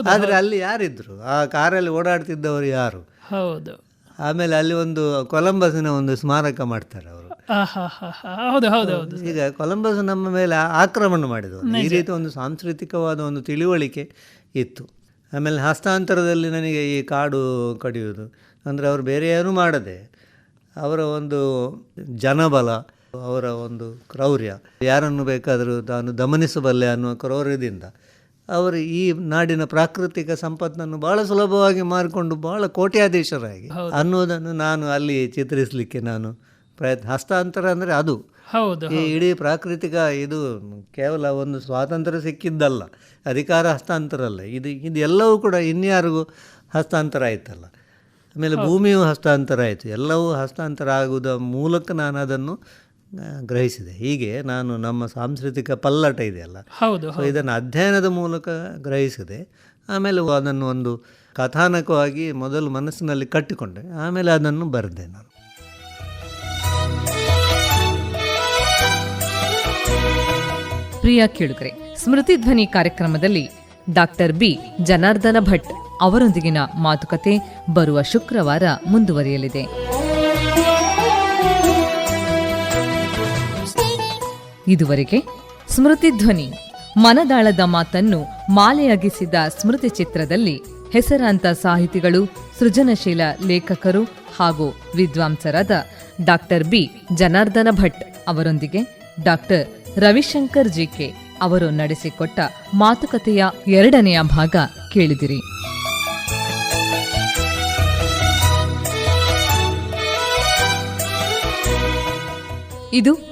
ಆದರೆ ಅಲ್ಲಿ ಯಾರಿದ್ರು? ಆ ಕಾರಲ್ಲಿ ಓಡಾಡ್ತಿದ್ದವರು ಯಾರು? ಹೌದು. ಆಮೇಲೆ ಅಲ್ಲಿ ಒಂದು ಕೊಲಂಬಸ್ನ ಒಂದು ಸ್ಮಾರಕ ಮಾಡ್ತಾರೆ ಅವರು. ಹೌದು ಹೌದು ಹೌದು. ಈಗ ಕೊಲಂಬಸ್ ನಮ್ಮ ಮೇಲೆ ಆಕ್ರಮಣ ಮಾಡಿದವರು. ಈ ರೀತಿ ಒಂದು ಸಾಂಸ್ಕೃತಿಕವಾದ ಒಂದು ತಿಳುವಳಿಕೆ ಇತ್ತು. ಆಮೇಲೆ ಹಸ್ತಾಂತರದಲ್ಲಿ ನನಗೆ ಈ ಕಾಡು ಕಡಿಯೋದು ಅಂದರೆ ಅವರು ಬೇರೆ ಯಾರೂ ಮಾಡದೆ. ಅವರ ಒಂದು ಜನಬಲ ಅವರ ಒಂದು ಕ್ರೌರ್ಯ. ಯಾರನ್ನು ಬೇಕಾದರೂ ತಾನು ದಮನಿಸಬಲ್ಲೆ ಅನ್ನುವ ಕ್ರೌರ್ಯದಿಂದ ಅವರು ಈ ನಾಡಿನ ಪ್ರಾಕೃತಿಕ ಸಂಪತ್ತನ್ನು ಬಹಳ ಸುಲಭವಾಗಿ ಮಾರಿಕೊಂಡು ಬಹಳ ಕೋಟ್ಯಾಧೀಶರಾಗಿ ಅನ್ನೋದನ್ನು ನಾನು ಅಲ್ಲಿ ಚಿತ್ರಿಸಲಿಕ್ಕೆ ನಾನು ಪ್ರಯತ್ನ ಹಸ್ತಾಂತರ ಅಂದರೆ ಅದು. ಹೌದು ಈ ಇಡೀ ಪ್ರಾಕೃತಿಕ ಇದು ಕೇವಲ ಒಂದು ಸ್ವಾತಂತ್ರ್ಯ ಸಿಕ್ಕಿದ್ದಲ್ಲ ಅಧಿಕಾರ ಹಸ್ತಾಂತರ ಅಲ್ಲ. ಇದು ಇದೆಲ್ಲವೂ ಕೂಡ ಇನ್ಯಾರಿಗೂ ಹಸ್ತಾಂತರ ಆಯ್ತಲ್ಲ. ಆಮೇಲೆ ಭೂಮಿಯು ಹಸ್ತಾಂತರ ಆಯಿತು. ಎಲ್ಲವೂ ಹಸ್ತಾಂತರ ಆಗುವುದ ಮೂಲಕ ನಾನು ಅದನ್ನು ಗ್ರಹಿಸಿದೆ. ಹೀಗೆ ನಾನು ನಮ್ಮ ಸಾಂಸ್ಕೃತಿಕ ಪಲ್ಲಟ ಇದೆಯಲ್ಲ ಹೌದು ಸೊ ಇದನ್ನು ಅಧ್ಯಯನದ ಮೂಲಕ ಗ್ರಹಿಸಿದೆ. ಆಮೇಲೆ ಅದನ್ನು ಒಂದು ಕಥಾನಕವಾಗಿ ಮೊದಲು ಮನಸ್ಸಿನಲ್ಲಿ ಕಟ್ಟಿಕೊಂಡೆ. ಆಮೇಲೆ ಅದನ್ನು ಬರೆದೆ ನಾನು. ಪ್ರಿಯ ಕೇಳುಗರೆ ಸ್ಮೃತಿ ಧ್ವನಿ ಕಾರ್ಯಕ್ರಮದಲ್ಲಿ ಡಾಕ್ಟರ್ ಬಿ. ಜನಾರ್ದನ ಭಟ್ ಅವರೊಂದಿಗಿನ ಮಾತುಕತೆ ಬರುವ ಶುಕ್ರವಾರ ಮುಂದುವರಿಯಲಿದೆ. ಇದುವರೆಗೆ ಸ್ಮೃತಿ ಧ್ವನಿ. ಮನದಾಳದ ಮಾತನ್ನು ಮಾಲೆಯಾಗಿಸಿದ ಸ್ಮೃತಿ ಚಿತ್ರದಲ್ಲಿ ಹೆಸರಾಂತ ಸಾಹಿತಿಗಳು ಸೃಜನಶೀಲ ಲೇಖಕರು ಹಾಗೂ ವಿದ್ವಾಂಸರಾದ ಡಾಕ್ಟರ್ ಬಿ. ಜನಾರ್ದನ ಭಟ್ ಅವರೊಂದಿಗೆ ಡಾಕ್ಟರ್ ರವಿಶಂಕರ್ ಜಿಕೆ ಅವರು ನಡೆಸಿಕೊಟ್ಟ ಮಾತುಕತೆಯ ಎರಡನೆಯ ಭಾಗ ಕೇಳಿದಿರಿ. ಇದು